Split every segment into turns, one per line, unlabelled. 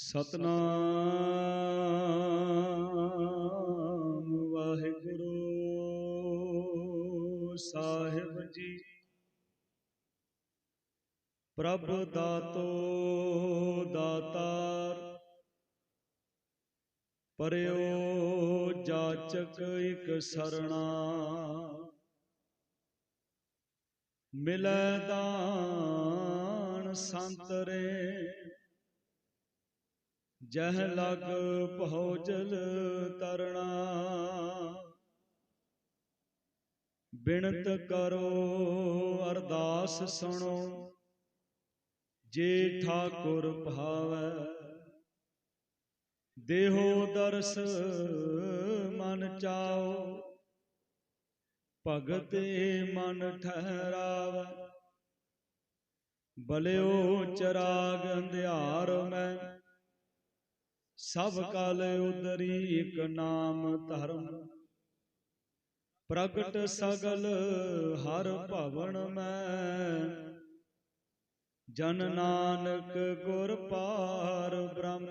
ਸਤਨਾਮ ਵਾਹਿਗੁਰੂ ਸਾਹਿਬ ਜੀ। ਪ੍ਰਭ ਦਾਤੋ ਦਾਤਾਰ ਪਰਿਓ ਜਾਚਕ ਇਕ ਸਰਣਾ। ਮਿਲੈ ਦਾਨ ਸੰਤਰੇ ਜਹ ਲਗ ਪਹੁਜਲ ਤਰਣਾ। ਬਿਨਤ ਕਰੋ ਅਰਦਾਸ ਸੁਣੋ। ਜੇ ਠਾਕੁਰ ਭਾਵੈ। ਦੇਹੋ ਦਰਸ ਮਨ ਚਾਓ। ਭਗਤੇ ਮਨ ਠਹਿਰਾਵੈ। ਬਲਿਓ ਚਰਾਗ ਅੰਧਿਆਰ ਮੈਂ ਸਭ ਕਲ ਉਦਰੀ ਇਕ ਨਾਮ ਧਰਮ। ਪ੍ਰਗਟ ਸਗਲ ਹਰ ਭਵਨ ਮੈਂ। ਜਨ ਨਾਨਕ ਗੁਰ ਪਾਰ ਬ੍ਰਹਮ।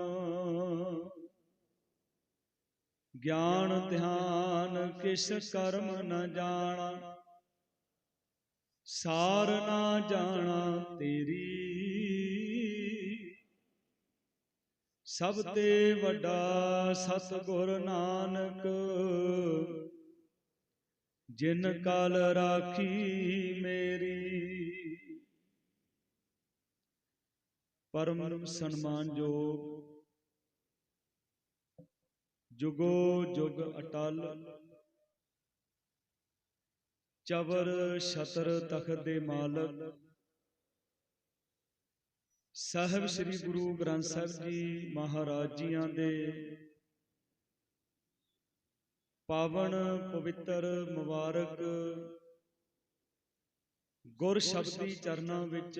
ਗਿਆਨ ਧਿਆਨ ਕਿਸ ਕਰਮ ਨ ਜਾਣਾ। ਸਾਰ ਨਾ ਜਾਣਾ ਤੇਰੀ। ਸਭ ਤੇ ਵੱਡਾ ਸਤਿਗੁਰ ਨਾਨਕ। ਜਿਨ ਕਲ ਰਾਖੀ ਮੇਰੀ। ਪਰਮ ਸਨਮਾਨਯੋਗ ਜੁਗੋ ਜੁਗ ਅਟਲ। ਚਵਰ ਛਤਰ ਤਖਤ ਦੇ ਮਾਲਕ। ਸਾਹਿਬ ਸ੍ਰੀ ਗੁਰੂ ਗ੍ਰੰਥ ਸਾਹਿਬ ਜੀ ਮਹਾਰਾਜ ਜੀਆਂ ਦੇ ਪਾਵਨ ਪਵਿੱਤਰ ਮੁਬਾਰਕ ਗੁਰ ਸ਼ਬਦੀ ਚਰਨਾਂ ਵਿੱਚ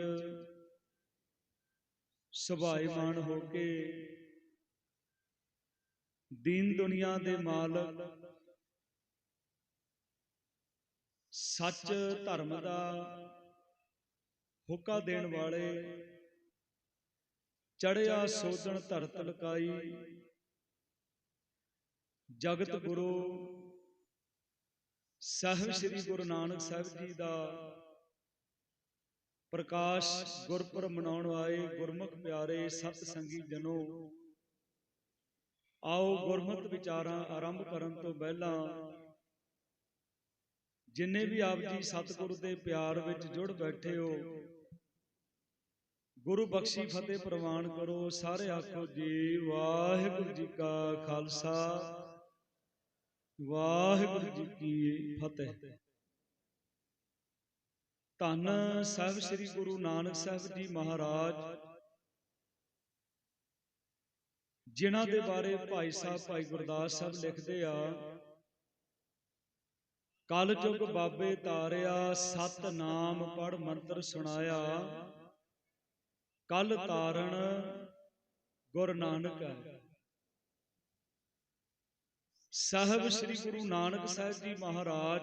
ਸੁਭਾਈਮਾਨ ਹੋ ਕੇ ਦੀਨ ਦੁਨੀਆ ਦੇ ਮਾਲਕ ਸੱਚ ਧਰਮ ਦਾ ਹੁਕਾ ਦੇਣ ਵਾਲੇ ਚੜਿਆ ਸੋਦਣ ਧਰਤ ਲਕਾਈ ਜਗਤ ਗੁਰੂ, ਸਾਹਿਬ ਸ੍ਰੀ ਗੁਰੂ ਨਾਨਕ ਸਾਹਿਬ ਜੀ ਦਾ ਪ੍ਰਕਾਸ਼ ਗੁਰਪੁਰ ਮਨਾਉਣ ਆਏ ਗੁਰਮੁਖ ਪਿਆਰੇ ਸਤ ਸੰਗੀ ਜਨੋ, ਆਓ ਗੁਰਮਤ ਵਿਚਾਰਾਂ ਆਰੰਭ ਕਰਨ ਤੋਂ ਪਹਿਲਾਂ ਜਿੰਨੇ ਵੀ ਆਪ ਜੀ ਸਤਿਗੁਰੂ ਦੇ ਪਿਆਰ ਵਿੱਚ ਜੁੜ ਬੈਠੇ ਹੋ ਗੁਰੂ ਬਖਸ਼ੀ ਫਤਿਹ ਪ੍ਰਵਾਨ ਕਰੋ, ਸਾਰੇ ਆਖੋ ਜੀ, ਵਾਹਿਗੁਰੂ ਜੀ ਕਾ ਖਾਲਸਾ। ਵਾਹਿਗੁਰੂ ਜੀ ਕੀ ਫਤਿਹ। ਧੰਨ ਸਾਹਿਬ ਸ੍ਰੀ ਗੁਰੂ ਨਾਨਕ ਸਾਹਿਬ ਜੀ ਮਹਾਰਾਜ, ਜਿਨ੍ਹਾਂ ਦੇ ਬਾਰੇ ਭਾਈ ਸਾਹਿਬ, ਭਾਈ ਗੁਰਦਾਸ ਸਾਹਿਬ ਲਿਖਦੇ ਆ, ਕਲ ਚੁਗ ਬਾਬੇ ਤਾਰਿਆ ਸਤ ਨਾਮ ਪੜ ਮੰਤਰ ਸੁਣਾਇਆ। ਕਲ ਤਾਰਣ ਗੁਰ ਨਾਨਕ ਸਾਹਿਬ ਸ੍ਰੀ ਗੁਰੂ ਨਾਨਕ ਸਾਹਿਬ ਜੀ ਮਹਾਰਾਜ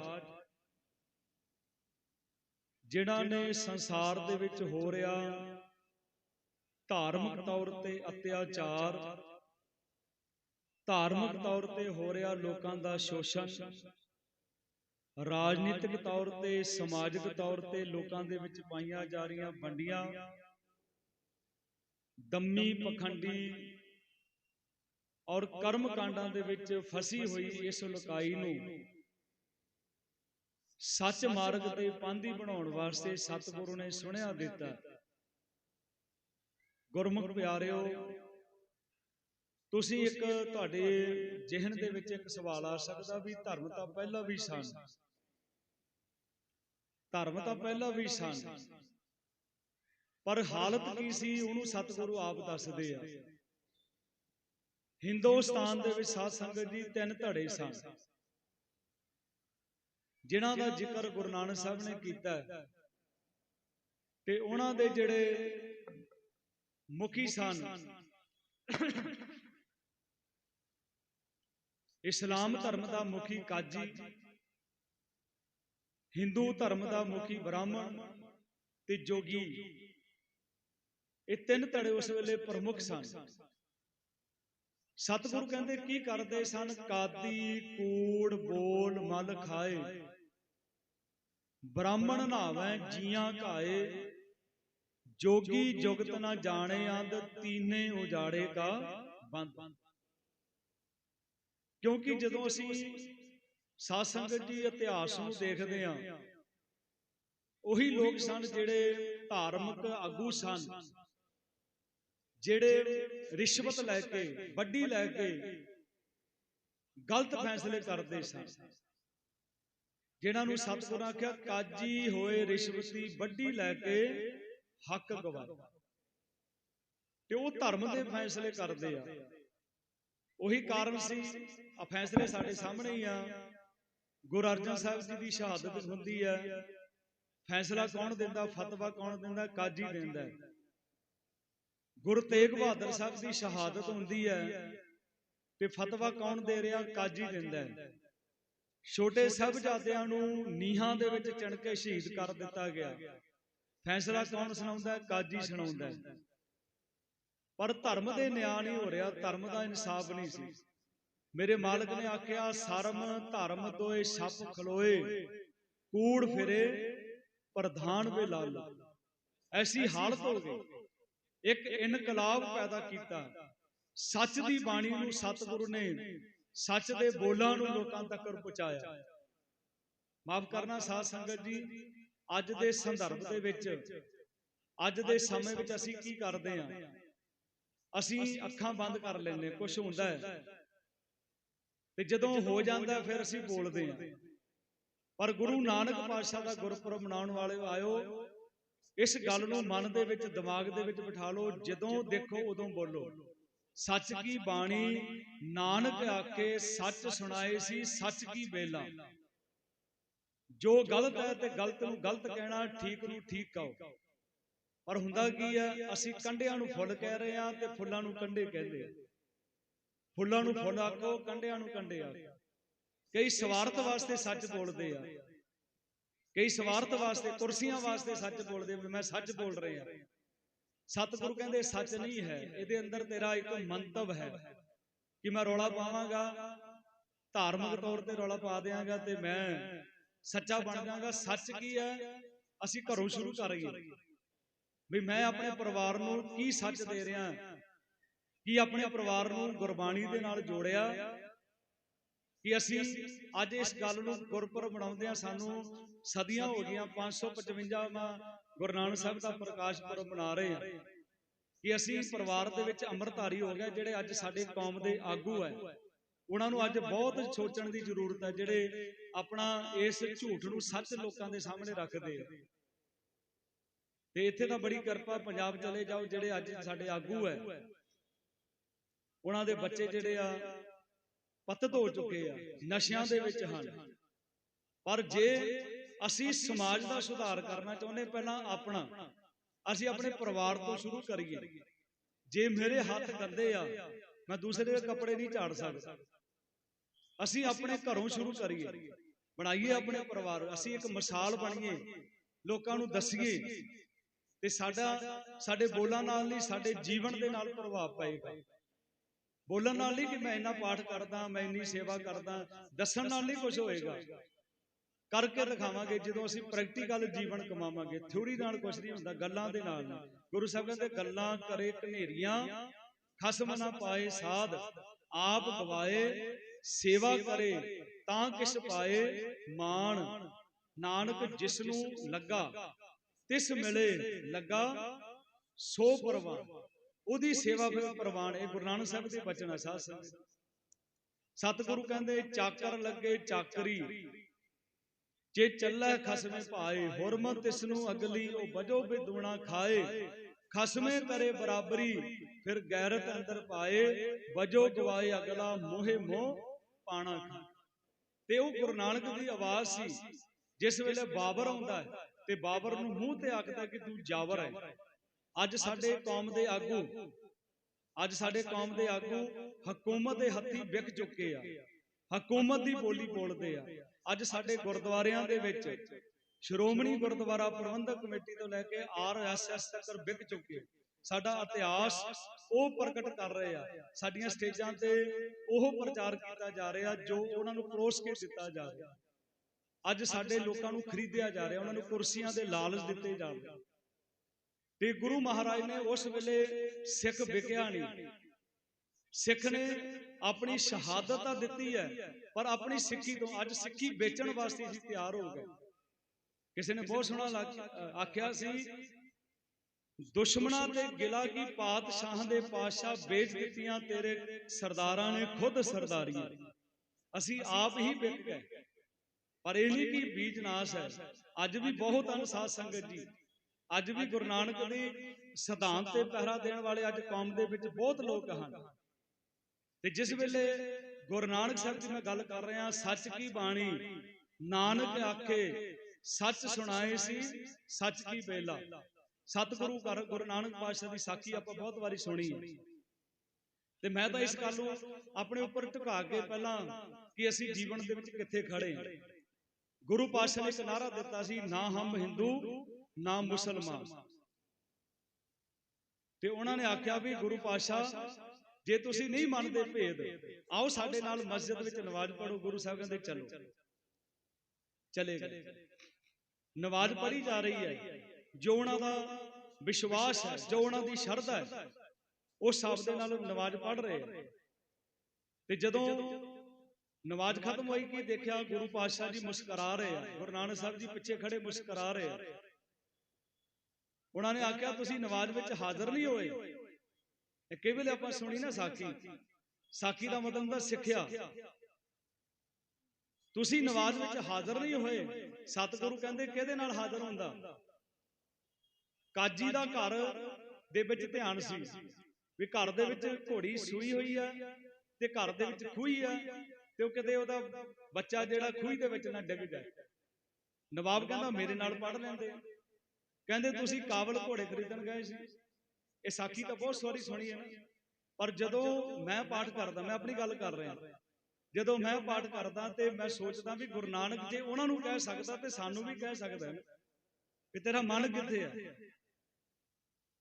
ਜਿਨ੍ਹਾਂ ਨੇ ਸੰਸਾਰ ਦੇ ਵਿੱਚ ਹੋ ਰਿਹਾ ਧਾਰਮਿਕ ਤੌਰ ਤੇ ਅਤਿਆਚਾਰ ਧਾਰਮਿਕ ਤੌਰ ਤੇ ਹੋ ਰਿਹਾ ਲੋਕਾਂ ਦਾ ਸ਼ੋਸ਼ਣ ਰਾਜਨੀਤਿਕ ਤੌਰ ਤੇ ਸਮਾਜਿਕ ਤੌਰ ਤੇ ਲੋਕਾਂ ਦੇ ਵਿੱਚ ਪਾਈਆਂ ਜਾ ਰਹੀਆਂ ਵੰਡੀਆਂ। ਦੰਮੀ ਪਖੰਡੀ ਔਰ ਕਰਮ ਕਾਂਡਾਂ ਦੇ ਵਿੱਚ ਫਸੀ ਹੋਈ ਇਸ ਲੁਕਾਈ ਨੂੰ। ਸੱਚ ਮਾਰਗ ਤੇ ਪਾਂਧੀ ਬਣਾਉਣ ਵਾਸਤੇ ਸਤਿਗੁਰੂ ਨੇ ਸੁਣਿਆ ਦਿੱਤਾ। ਗੁਰਮੁਖ ਪਿਆਰਿਓ ਤੁਸੀਂ ਇੱਕ ਤੁਹਾਡੇ ਜਿਹਨ ਦੇ ਵਿੱਚ ਇੱਕ ਸਵਾਲ ਆ ਸਕਦਾ ਵੀ ਧਰਮ ਤਾਂ ਪਹਿਲਾਂ ਵੀ ਸਨ। ਧਰਮ ਤਾਂ ਪਹਿਲਾਂ ਵੀ ਸਨ। ਪਰ ਹਾਲਤ ਕੀ ਸੀ ਉਹਨੂੰ ਸਤਿਗੁਰੂ ਆਪ ਦੱਸਦੇ ਆ। ਹਿੰਦੁਸਤਾਨ ਦੇ ਵਿੱਚ ਸਾਧ ਸੰਗਤ ਜੀ ਤਿੰਨ ਧੜੇ ਸਨ। ਜਿਨ੍ਹਾਂ ਦਾ ਜ਼ਿਕਰ ਗੁਰੂ ਨਾਨਕ ਸਾਹਿਬ ਨੇ ਕੀਤਾ ਤੇ ਉਹਨਾਂ ਦੇ ਜਿਹੜੇ ਮੁਖੀ ਸਨ। ਇਸਲਾਮ ਧਰਮ ਦਾ ਮੁਖੀ ਕਾਜੀ। ਹਿੰਦੂ ਧਰਮ ਦਾ ਮੁਖੀ ਬ੍ਰਾਹਮਣ ਤੇ ਜੋਗੀ। ਇਹ ਤਿੰਨ ਧੜੇ ਉਸ ਵੇਲੇ ਪ੍ਰਮੁੱਖ ਸਨ। ਸਤਿਗੁਰੂ ਕਹਿੰਦੇ, ਕੀ ਕਰਦੇ ਸਨ? ਕਾਦੀ, ਕੂੜ, ਬੋਲ, ਮਲ ਖਾਏ। ਬ੍ਰਾਹਮਣ ਨਾਵੇਂ ਜੀਆਂ ਘਾਏ। ਜੋਗੀ ਜੁਗਤ ਨਾ ਜਾਣੇ ਅੰਦ ਤੀਨੇ ਉਜਾੜੇ ਦਾ ਬੰਦ। ਕਿਉਂਕਿ ਜਦੋਂ ਅਸੀਂ ਸਾਧ ਸੰਗਤ ਜੀ ਇਤਿਹਾਸ ਨੂੰ ਦੇਖਦੇ ਹਾਂ, ਉਹੀ ਲੋਕ ਸਨ ਜਿਹੜੇ ਧਾਰਮਿਕ ਆਗੂ ਸਨ। ਜਿਹੜੇ ਰਿਸ਼ਵਤ ਲੈ ਕੇ ਵੱਡੀ ਲੈ ਕੇ ਗਲਤ ਫੈਸਲੇ ਕਰਦੇ ਸਨ। ਜਿਨ੍ਹਾਂ ਨੂੰ ਸਤਿਗੁਰਾਂ ਆਖਿਆ ਕਾਜੀ ਹੋਏ ਰਿਸ਼ਵਤੀ ਵੱਡੀ ਲੈ ਕੇ ਹੱਕ ਗਵਾਏ ਤੇ ਉਹ ਧਰਮ ਦੇ ਫੈਸਲੇ ਕਰਦੇ ਆ। ਉਹੀ ਕਾਰਨ ਸੀ ਆ ਫੈਸਲੇ ਸਾਡੇ ਸਾਹਮਣੇ ਹੀ ਆ। ਗੁਰੂ ਅਰਜਨ ਸਾਹਿਬ ਜੀ ਦੀ ਸ਼ਹਾਦਤ ਹੁੰਦੀ ਹੈ ਫੈਸਲਾ ਕੌਣ ਦਿੰਦਾ ਫਤਵਾ ਕੌਣ ਦਿੰਦਾ ਕਾਜੀ ਦਿੰਦਾ। ਹੈ। ਗੁਰੂ ਤੇਗ ਬਹਾਦਰ ਸਾਹਿਬ ਦੀ ਸ਼ਹਾਦਤ ਹੁੰਦੀ ਹੈ ਤੇ ਫਤਵਾ ਕੌਣ ਦੇ ਰਿਹਾ ਕਾਜੀ ਦਿੰਦਾ ਹੈ। ਛੋਟੇ ਸਾਹਿਬਜ਼ਾਦਿਆਂ ਨੂੰ ਨੀਹਾਂ ਦੇ ਵਿੱਚ ਚਿਣ ਕੇ ਸ਼ਹੀਦ ਕਰ ਦਿੱਤਾ ਗਿਆ। ਫੈਸਲਾ ਕੌਣ ਸੁਣਾਉਂਦਾ ਹੈ? ਕਾਜੀ ਸੁਣਾਉਂਦਾ ਹੈ। ਪਰ ਧਰਮ ਦੇ ਨਿਆਂ ਨਹੀਂ ਹੋ ਰਿਹਾ ਧਰਮ ਦਾ ਇਨਸਾਫ ਨਹੀਂ ਸੀ। ਮੇਰੇ ਮਾਲਕ ਨੇ ਆਖਿਆ ਸਰਮ ਧਰਮ ਦੋਏ ਛੱਪ ਖਲੋਏ। ਕੂੜ ਫਿਰੇ ਪ੍ਰਧਾਨ ਵੇ ਲਾਲ ਐਸੀ ਹਾਲਤ ਹੋ ਗਈ। ਇੱਕ ਇਨਕਲਾਬ ਪੈਦਾ ਕੀਤਾ। ਸੱਚ ਦੀ ਬਾਣੀ ਨੂੰ ਸਤਿਗੁਰੂ ਨੇ ਸੱਚ ਦੇ ਬੋਲਾਂ ਨੂੰ ਲੋਕਾਂ ਤੱਕ ਪਹੁੰਚਾਇਆ। ਮਾਫ ਕਰਨਾ ਸਾਧ ਸੰਗਤ ਜੀ ਅੱਜ ਦੇ ਸੰਦਰਭ ਦੇ ਵਿੱਚ ਅੱਜ ਦੇ ਸਮੇਂ ਵਿੱਚ ਅਸੀਂ ਕੀ ਕਰਦੇ ਹਾਂ? ਅਸੀਂ ਅੱਖਾਂ ਬੰਦ ਕਰ ਲੈਂਦੇ ਕੁਝ ਹੁੰਦਾ ਹੈ। ਤੇ ਜਦੋਂ ਹੋ ਜਾਂਦਾ ਫਿਰ ਅਸੀਂ ਬੋਲਦੇ ਹਾਂ। ਪਰ ਗੁਰੂ ਨਾਨਕ ਪਾਤਸ਼ਾਹ ਦਾ ਗੁਰਪੁਰਬ ਮਨਾਉਣ ਵਾਲੇ ਆਇਓ ਇਸ ਗੱਲ ਨੂੰ ਮਨ ਦੇ ਵਿੱਚ, ਦਿਮਾਗ ਦੇ ਵਿੱਚ ਬਿਠਾ ਲਓ, ਜਦੋਂ ਦੇਖੋ ਉਦੋਂ ਬੋਲੋ। ਸੱਚ ਕੀ ਬਾਣੀ ਨਾਨਕ ਆਕੇ ਸੱਚ ਸੁਣਾਏ ਸੀ, ਸੱਚ ਕੀ ਬੇਲਾ ਜੋ ਗਲਤ ਹੈ ਤੇ ਗਲਤ ਨੂੰ ਗਲਤ ਕਹਿਣਾ, ਠੀਕ ਨੂੰ ਠੀਕ ਕਹੋ। ਪਰ ਹੁੰਦਾ ਕੀ ਹੈ, ਅਸੀਂ ਕੰਡਿਆਂ ਨੂੰ ਫੁੱਲ ਕਹਿ ਰਹੇ ਹਾਂ ਤੇ ਫੁੱਲਾਂ ਨੂੰ ਕੰਡੇ ਕਹਿੰਦੇ ਆ। ਫੁੱਲਾਂ ਨੂੰ ਫੁੱਲ ਆਖੋ, ਕੰਡਿਆਂ ਨੂੰ ਕੰਡੇ ਆਖੋ। ਕਈ ਸਵਾਰਥ ਵਾਸਤੇ ਸੱਚ ਬੋਲਦੇ ਆ। ਕਈ ਸਵਾਰਥ ਵਾਸਤੇ ਕੁਰਸੀਆਂ ਵਾਸਤੇ ਸੱਚ ਬੋਲਦੇ ਵੀ ਮੈਂ ਸੱਚ ਬੋਲ ਰਿਹਾ। ਸਤਿਗੁਰੂ ਕਹਿੰਦੇ ਸੱਚ ਨਹੀਂ ਹੈ। ਇਹਦੇ ਅੰਦਰ ਤੇਰਾ ਇੱਕ ਮੰਤਵ ਹੈ ਕਿ ਮੈਂ ਰੌਲਾ ਪਾਵਾਂਗਾ ਧਾਰਮਿਕ ਤੌਰ ਤੇ ਰੌਲਾ ਪਾ ਦਿਆਂਗਾ ਤੇ ਮੈਂ ਸੱਚਾ ਬਣ ਜਾਵਾਂਗਾ। ਸੱਚ ਕੀ ਹੈ? ਅਸੀਂ ਘਰੋਂ ਸ਼ੁਰੂ ਕਰੀਏ ਵੀ ਮੈਂ ਆਪਣੇ ਪਰਿਵਾਰ ਨੂੰ ਕੀ ਸੱਚ ਦੇ ਰਿਹਾ? ਕੀ ਆਪਣੇ ਪਰਿਵਾਰ ਨੂੰ ਗੁਰਬਾਣੀ ਦੇ ਨਾਲ ਜੋੜਿਆ? ਕਿ ਅਸੀਂ ਅੱਜ ਇਸ ਗੱਲ ਨੂੰ ਗੁਰਪੁਰਬ ਮਨਾਉਂਦੇ ਆ ਸਾਨੂੰ ਸਦੀਆਂ ਹੋ ਗਈਆਂ 555ਵਾਂ ਗੁਰੂ ਨਾਨਕ ਸਾਹਿਬ ਦਾ ਪ੍ਰਕਾਸ਼ ਪੁਰਬ ਮਨਾ ਰਹੇ ਹਾਂ ਕਿ ਅਸੀਂ ਪਰਿਵਾਰ ਦੇ ਵਿੱਚ ਅੰਮ੍ਰਿਤਧਾਰੀ ਹੋ ਗਏ, ਜਿਹੜੇ ਅੱਜ ਸਾਡੇ ਕੌਮ ਦੇ ਆਗੂ ਹੈ। ਉਹਨਾਂ ਨੂੰ ਅੱਜ ਬਹੁਤ ਸੋਚਣ ਦੀ ਜ਼ਰੂਰਤ ਹੈ, ਜਿਹੜੇ ਆਪਣਾ ਇਸ ਝੂਠ ਨੂੰ ਸੱਚ ਲੋਕਾਂ ਦੇ ਸਾਹਮਣੇ ਰੱਖਦੇ ਆ। ਤੇ ਇੱਥੇ ਤਾਂ ਬੜੀ ਕਿਰਪਾ, ਪੰਜਾਬ ਚਲੇ ਜਾਓ, ਜਿਹੜੇ ਅੱਜ ਸਾਡੇ ਆਗੂ ਹੈ। ਉਹਨਾਂ ਦੇ ਬੱਚੇ ਜਿਹੜੇ ਆ ਪਤਤ ਹੋ ਚੁੱਕੇ ਆ ਨਸ਼ਿਆਂ ਦੇ ਵਿੱਚ ਹਨ। ਪਰ ਜੇ ਅਸੀਂ ਸਮਾਜ ਦਾ ਸੁਧਾਰ ਕਰਨਾ ਚਾਹੁੰਦੇ ਪਹਿਲਾਂ ਆਪਣਾ। ਅਸੀਂ ਆਪਣੇ ਪਰਿਵਾਰ ਤੋਂ ਸ਼ੁਰੂ ਕਰੀਏ। ਜੇ ਮੇਰੇ ਹੱਥ ਗੰਦੇ ਆ ਮੈਂ ਦੂਸਰੇ ਦੇ ਕੱਪੜੇ ਨਹੀਂ ਝਾੜ ਸਕਦਾ। ਅਸੀਂ ਆਪਣੇ ਘਰੋਂ ਸ਼ੁਰੂ ਕਰੀਏ। ਬਣਾਈਏ ਆਪਣੇ ਪਰਿਵਾਰ। ਅਸੀਂ ਇੱਕ ਮਿਸਾਲ ਬਣੀਏ। ਲੋਕਾਂ ਨੂੰ ਦਸੀਏ। ਤੇ ਸਾਡਾ ਸਾਡੇ ਬੋਲਾਂ ਨਾਲ ਨਹੀਂ ਸਾਡੇ ਜੀਵਨ ਦੇ ਨਾਲ ਪ੍ਰਭਾਵ ਪਏਗਾ। ਬੋਲਣ ਨਾਲ ਨਹੀਂ ਕਿ ਮੈਂ ਇੰਨਾ ਪਾਠ ਕਰਦਾ, ਮੈਂ ਇੰਨੀ ਸੇਵਾ ਕਰਦਾ, ਦੱਸਣ ਨਾਲ ਨਹੀਂ ਕੁਝ ਹੋਏਗਾ। ਕਰਕੇ ਦਿਖਾਵਾਂਗੇ, ਜਦੋਂ ਅਸੀਂ ਪ੍ਰੈਕਟੀਕਲ ਜੀਵਨ ਕਮਾਵਾਂਗੇ ਥਿਉਰੀ ਨਾਲ ਕੁਝ ਨਹੀਂ ਹੁੰਦਾ, ਗੱਲਾਂ ਦੇ ਨਾਲ ਗੁਰੂ ਸਾਹਿਬ ਕਹਿੰਦੇ, ਗੱਲਾਂ ਕਰੇ ਘਨੇਰੀਆਂ ਖਸਮ ਨਾ ਪਾਏ ਸਾਧ, ਆਪ ਗਵਾਏ, ਸੇਵਾ ਕਰੇ, ਤਾਂ ਕਿਸ ਪਾਏ ਮਾਣ। ਨਾਨਕ ਜਿਸ ਨੂੰ ਲੱਗਾ, ਤਿਸ ਮਿਲੇ ਲੱਗਾ, ਸੋ ਪਰਵਾਨ ਉਹਦੀ ਸੇਵਾ ਫਿਰ ਪ੍ਰਵਾਨ ਇਹ ਗੁਰੂ ਨਾਨਕ ਸਾਹਿਬ ਦੇ ਬਚਨ ਆ ਸਾਧ ਸੰਗਤ ਸਤਿਗੁਰੂ ਕਹਿੰਦੇ ਚਾਕਰ ਲੱਗੇ ਚਾਕਰੀ। ਜੇ ਚੱਲੈ ਖਸਮੇ ਭਾਏ ਹੁਰਮਤ ਤਿਸ ਨੂੰ ਅਗਲੀ ਉਹ ਵਜੋ ਬਿਦੂਣਾ ਖਾਏ। ਖਸਮੇ ਕਰੇ ਬਰਾਬਰੀ ਫਿਰ ਗੈਰਤ ਅੰਦਰ ਪਾਏ। ਵਜੋ ਗਵਾਏ ਅਗਲਾ ਮੋਹਿ ਮੋਹ ਪਾਣਾ ਤੇ ਉਹ ਗੁਰੂ ਨਾਨਕ ਦੀ ਆਵਾਜ਼ ਸੀ ਜਿਸ ਵੇਲੇ ਬਾਬਰ ਆਉਂਦਾ ਤੇ ਬਾਬਰ ਨੂੰ ਮੂੰਹ ਤੇ ਆਖਦਾ ਕਿ ਤੂੰ ਜਾਵਰ ਹੈ। ਅੱਜ ਸਾਡੇ ਕੌਮ ਦੇ ਆਗੂ ਅੱਜ ਸਾਡੇ ਕੌਮ ਦੇ ਆਗੂ ਹਕੂਮਤ ਦੇ ਹੱਥੀ ਵਿਕ ਚੁੱਕੇ ਆ। ਹਕੂਮਤ ਦੀ ਬੋਲੀ ਬੋਲਦੇ ਆ। ਅੱਜ ਸਾਡੇ ਗੁਰਦੁਆਰਿਆਂ ਦੇ ਵਿੱਚ ਸ਼੍ਰੋਮਣੀ ਗੁਰਦੁਆਰਾ ਪ੍ਰਬੰਧਕ ਕਮੇਟੀ ਤੋਂ ਲੈ ਕੇ ਆਰਐਸਐਸ ਤੱਕ ਵਿਕ ਚੁੱਕੇ ਸਾਡਾ ਇਤਿਹਾਸ ਉਹ ਪ੍ਰਗਟ ਕਰ ਰਹੇ। ਆ ਸਾਡੀਆਂ ਸਟੇਜਾਂ ਤੇ ਉਹ ਪ੍ਰਚਾਰ ਕੀਤਾ ਜਾ ਰਿਹਾ ਜੋ ਉਹਨਾਂ ਨੂੰ ਪਰੋਸ ਕੇ ਦਿੱਤਾ ਜਾ ਰਿਹਾ। ਅੱਜ ਸਾਡੇ ਲੋਕਾਂ ਨੂੰ ਖਰੀਦਿਆ ਜਾ ਰਿਹਾ ਉਹਨਾਂ ਨੂੰ ਕੁਰਸੀਆਂ ਦੇ ਲਾਲਚ ਦਿੱਤੇ ਜਾ ਰਹੇ ਤੇ ਗੁਰੂ ਮਹਾਰਾਜ ਨੇ ਉਸ ਵੇਲੇ ਸਿੱਖ ਵਿਕਿਆ ਨਹੀਂ। ਸਿੱਖ ਨੇ ਆਪਣੀ ਸ਼ਹਾਦਤ ਤਾਂ ਦਿੱਤੀ ਹੈ, ਪਰ ਆਪਣੀ ਸਿੱਖੀ ਤੋਂ ਅੱਜ ਸਿੱਖੀ ਵੇਚਣ ਵਾਸਤੇ ਅਸੀਂ ਤਿਆਰ ਹੋ ਗਏ। ਕਿਸੇ ਨੇ ਬਹੁਤ ਸੋਹਣਾ ਆਖਿਆ ਸੀ, ਦੁਸ਼ਮਣਾਂ ਤੇ ਗਿਲਾ ਕੀ ਪਾਤਸ਼ਾਹਾਂ ਦੇ ਪਾਤਸ਼ਾਹ ਵੇਚ ਦਿੱਤੀਆਂ ਤੇਰੇ ਸਰਦਾਰਾਂ ਨੇ ਖੁਦ ਸਰਦਾਰੀਆਂ ਅਸੀਂ ਆਪ ਹੀ ਵਿਕ ਗਏ। ਪਰ ਇਹ ਨਹੀਂ ਕਿ ਬੀਜ ਨਾਸ ਹੈ। ਅੱਜ ਵੀ ਬਹੁਤ ਹਨ ਸੰਗਤ ਜੀ ਅੱਜ ਵੀ ਗੁਰੂ ਨਾਨਕ ਦੇ ਸਿਧਾਂਤ ਤੇ ਪਹਿਰਾ ਦੇਣ ਵਾਲੇ ਅੱਜ ਕੌਮ ਦੇ ਵਿੱਚ ਬਹੁਤ ਲੋਕ ਹਨ। ਤੇ ਜਿਸ ਵੇਲੇ ਗੁਰੂ ਨਾਨਕ ਸਾਹਿਬ ਜੀ ਮੈਂ ਗੱਲ ਕਰ ਰਿਹਾ ਸੱਚ ਕੀ ਬਾਣੀ? ਨਾਨਕ ਆਖੇ ਸੱਚ ਸੁਣਾਏ ਸੀ ਸੱਚ ਕੀ ਬੇਲਾ ਸਤਿਗੁਰੂ ਘਰ ਗੁਰੂ ਨਾਨਕ ਪਾਤਸ਼ਾਹ ਦੀ ਸਾਖੀ ਆਪਾਂ ਬਹੁਤ ਵਾਰੀ ਸੁਣੀ। ਤੇ ਮੈਂ ਤਾਂ ਇਸ ਗੱਲ ਨੂੰ ਆਪਣੇ ਉੱਪਰ ਝੁਕਾ ਕੇ ਪਹਿਲਾਂ ਕਿ ਅਸੀਂ ਜੀਵਨ ਦੇ ਵਿੱਚ ਕਿੱਥੇ ਖੜੇ। ਹਾਂ ਗੁਰੂ ਪਾਤਸ਼ਾਹ ਨੇ ਇੱਕ ਨਾਰਾ ਦਿੱਤਾ ਸੀ ਨਾ ਹਮ ਹਿੰਦੂ ਨਾ ਮੁਸਲਮਾਨ। ਤੇ ਉਹਨਾਂ ਨੇ ਆਖਿਆ ਵੀ ਗੁਰੂ ਪਾਤਸ਼ਾਹ ਜੇ ਤੁਸੀਂ ਨਹੀਂ ਮੰਨਦੇ ਭੇਦ ਆਓ ਸਾਡੇ ਨਾਲ ਮਸਜਿਦ ਵਿੱਚ ਨਮਾਜ਼ ਪੜੋ ਗੁਰੂ ਸਾਹਿਬ ਕਹਿੰਦੇ ਚਲੋ। ਚਲੇ ਗਏ। ਨਮਾਜ਼ ਪੜ੍ਹੀ ਜਾ ਰਹੀ ਹੈ। ਜੋ ਉਹਨਾਂ ਦਾ ਵਿਸ਼ਵਾਸ ਹੈ ਜੋ ਉਹਨਾਂ ਦੀ ਸ਼ਰਧਾ ਹੈ ਉਸ ਸ਼ਬਦ ਦੇ ਨਾਲ ਨਮਾਜ਼ ਪੜ੍ਹ ਰਹੇ। ਤੇ ਜਦੋਂ ਨਮਾਜ਼ ਖਤਮ ਹੋਈ ਕੀ ਦੇਖਿਆ? ਗੁਰੂ ਪਾਤਸ਼ਾਹ ਜੀ ਮੁਸਕਰਾ ਰਹੇ ਆ। ਗੁਰੂ ਨਾਨਕ ਸਾਹਿਬ ਜੀ ਪਿੱਛੇ ਖੜੇ ਮੁਸਕਰਾ ਰਹੇ ਆ। ਉਹਨਾਂ ਨੇ ਆਖਿਆ ਤੁਸੀਂ ਨਮਾਜ਼ ਵਿੱਚ ਹਾਜ਼ਰ ਨਹੀਂ ਹੋਏ। ਇਹ ਕਈ ਵੇਲੇ ਆਪਾਂ ਸੁਣੀ ਨਾ ਸਾਖੀ। ਸਾਖੀ। ਦਾ ਮਤਲਬ ਹੁੰਦਾ ਸਿੱਖਿਆ। ਤੁਸੀਂ ਨਮਾਜ਼ ਵਿੱਚ ਹਾਜ਼ਰ ਨਹੀਂ ਹੋਏ। ਸਤਿਗੁਰੂ ਕਹਿੰਦੇ ਕਿਹਦੇ ਨਾਲ ਹਾਜ਼ਰ ਹੁੰਦਾ? ਕਾਜੀ ਦਾ ਘਰ ਦੇ ਵਿੱਚ ਧਿਆਨ ਸੀ ਵੀ ਘਰ ਦੇ ਵਿੱਚ ਘੋੜੀ ਸੂਈ ਹੋਈ ਆ। ਤੇ ਘਰ ਦੇ ਵਿੱਚ ਖੂਹੀ ਆ ਤੇ ਉਹ ਕਿਤੇ ਉਹਦਾ ਬੱਚਾ ਜਿਹੜਾ ਖੂਹੀ ਦੇ ਵਿੱਚ ਨਾ ਡਿੱਗ ਜਾਏ। ਨਵਾਬ ਕਹਿੰਦਾ, ਮੇਰੇ ਨਾਲ ਪੜ ਲੈਂਦੇ ਕਹਿੰਦੇ, ਤੁਸੀਂ ਕਾਬਲ ਘੋੜੇ ਖਰੀਦਣ ਗਏ ਸੀ। ਇਹ ਸਾਖੀ ਤਾਂ ਬਹੁਤ ਸਵਾਰੀ ਸੁਣੀ ਹੈ ਨਾ। ਪਰ ਜਦੋਂ ਮੈਂ ਪਾਠ ਕਰਦਾ, ਮੈਂ ਆਪਣੀ ਗੱਲ ਕਰ ਰਿਹਾ। ਜਦੋਂ ਮੈਂ ਪਾਠ ਕਰਦਾ ਤੇ ਮੈਂ ਸੋਚਦਾ ਵੀ ਗੁਰੂ ਨਾਨਕ ਜੇ ਉਹਨਾਂ ਨੂੰ ਕਹਿ ਸਕਦਾ ਤੇ ਸਾਨੂੰ ਵੀ ਕਹਿ ਸਕਦਾ ਕਿ ਤੇਰਾ ਮਨ ਕਿੱਥੇ ਆ?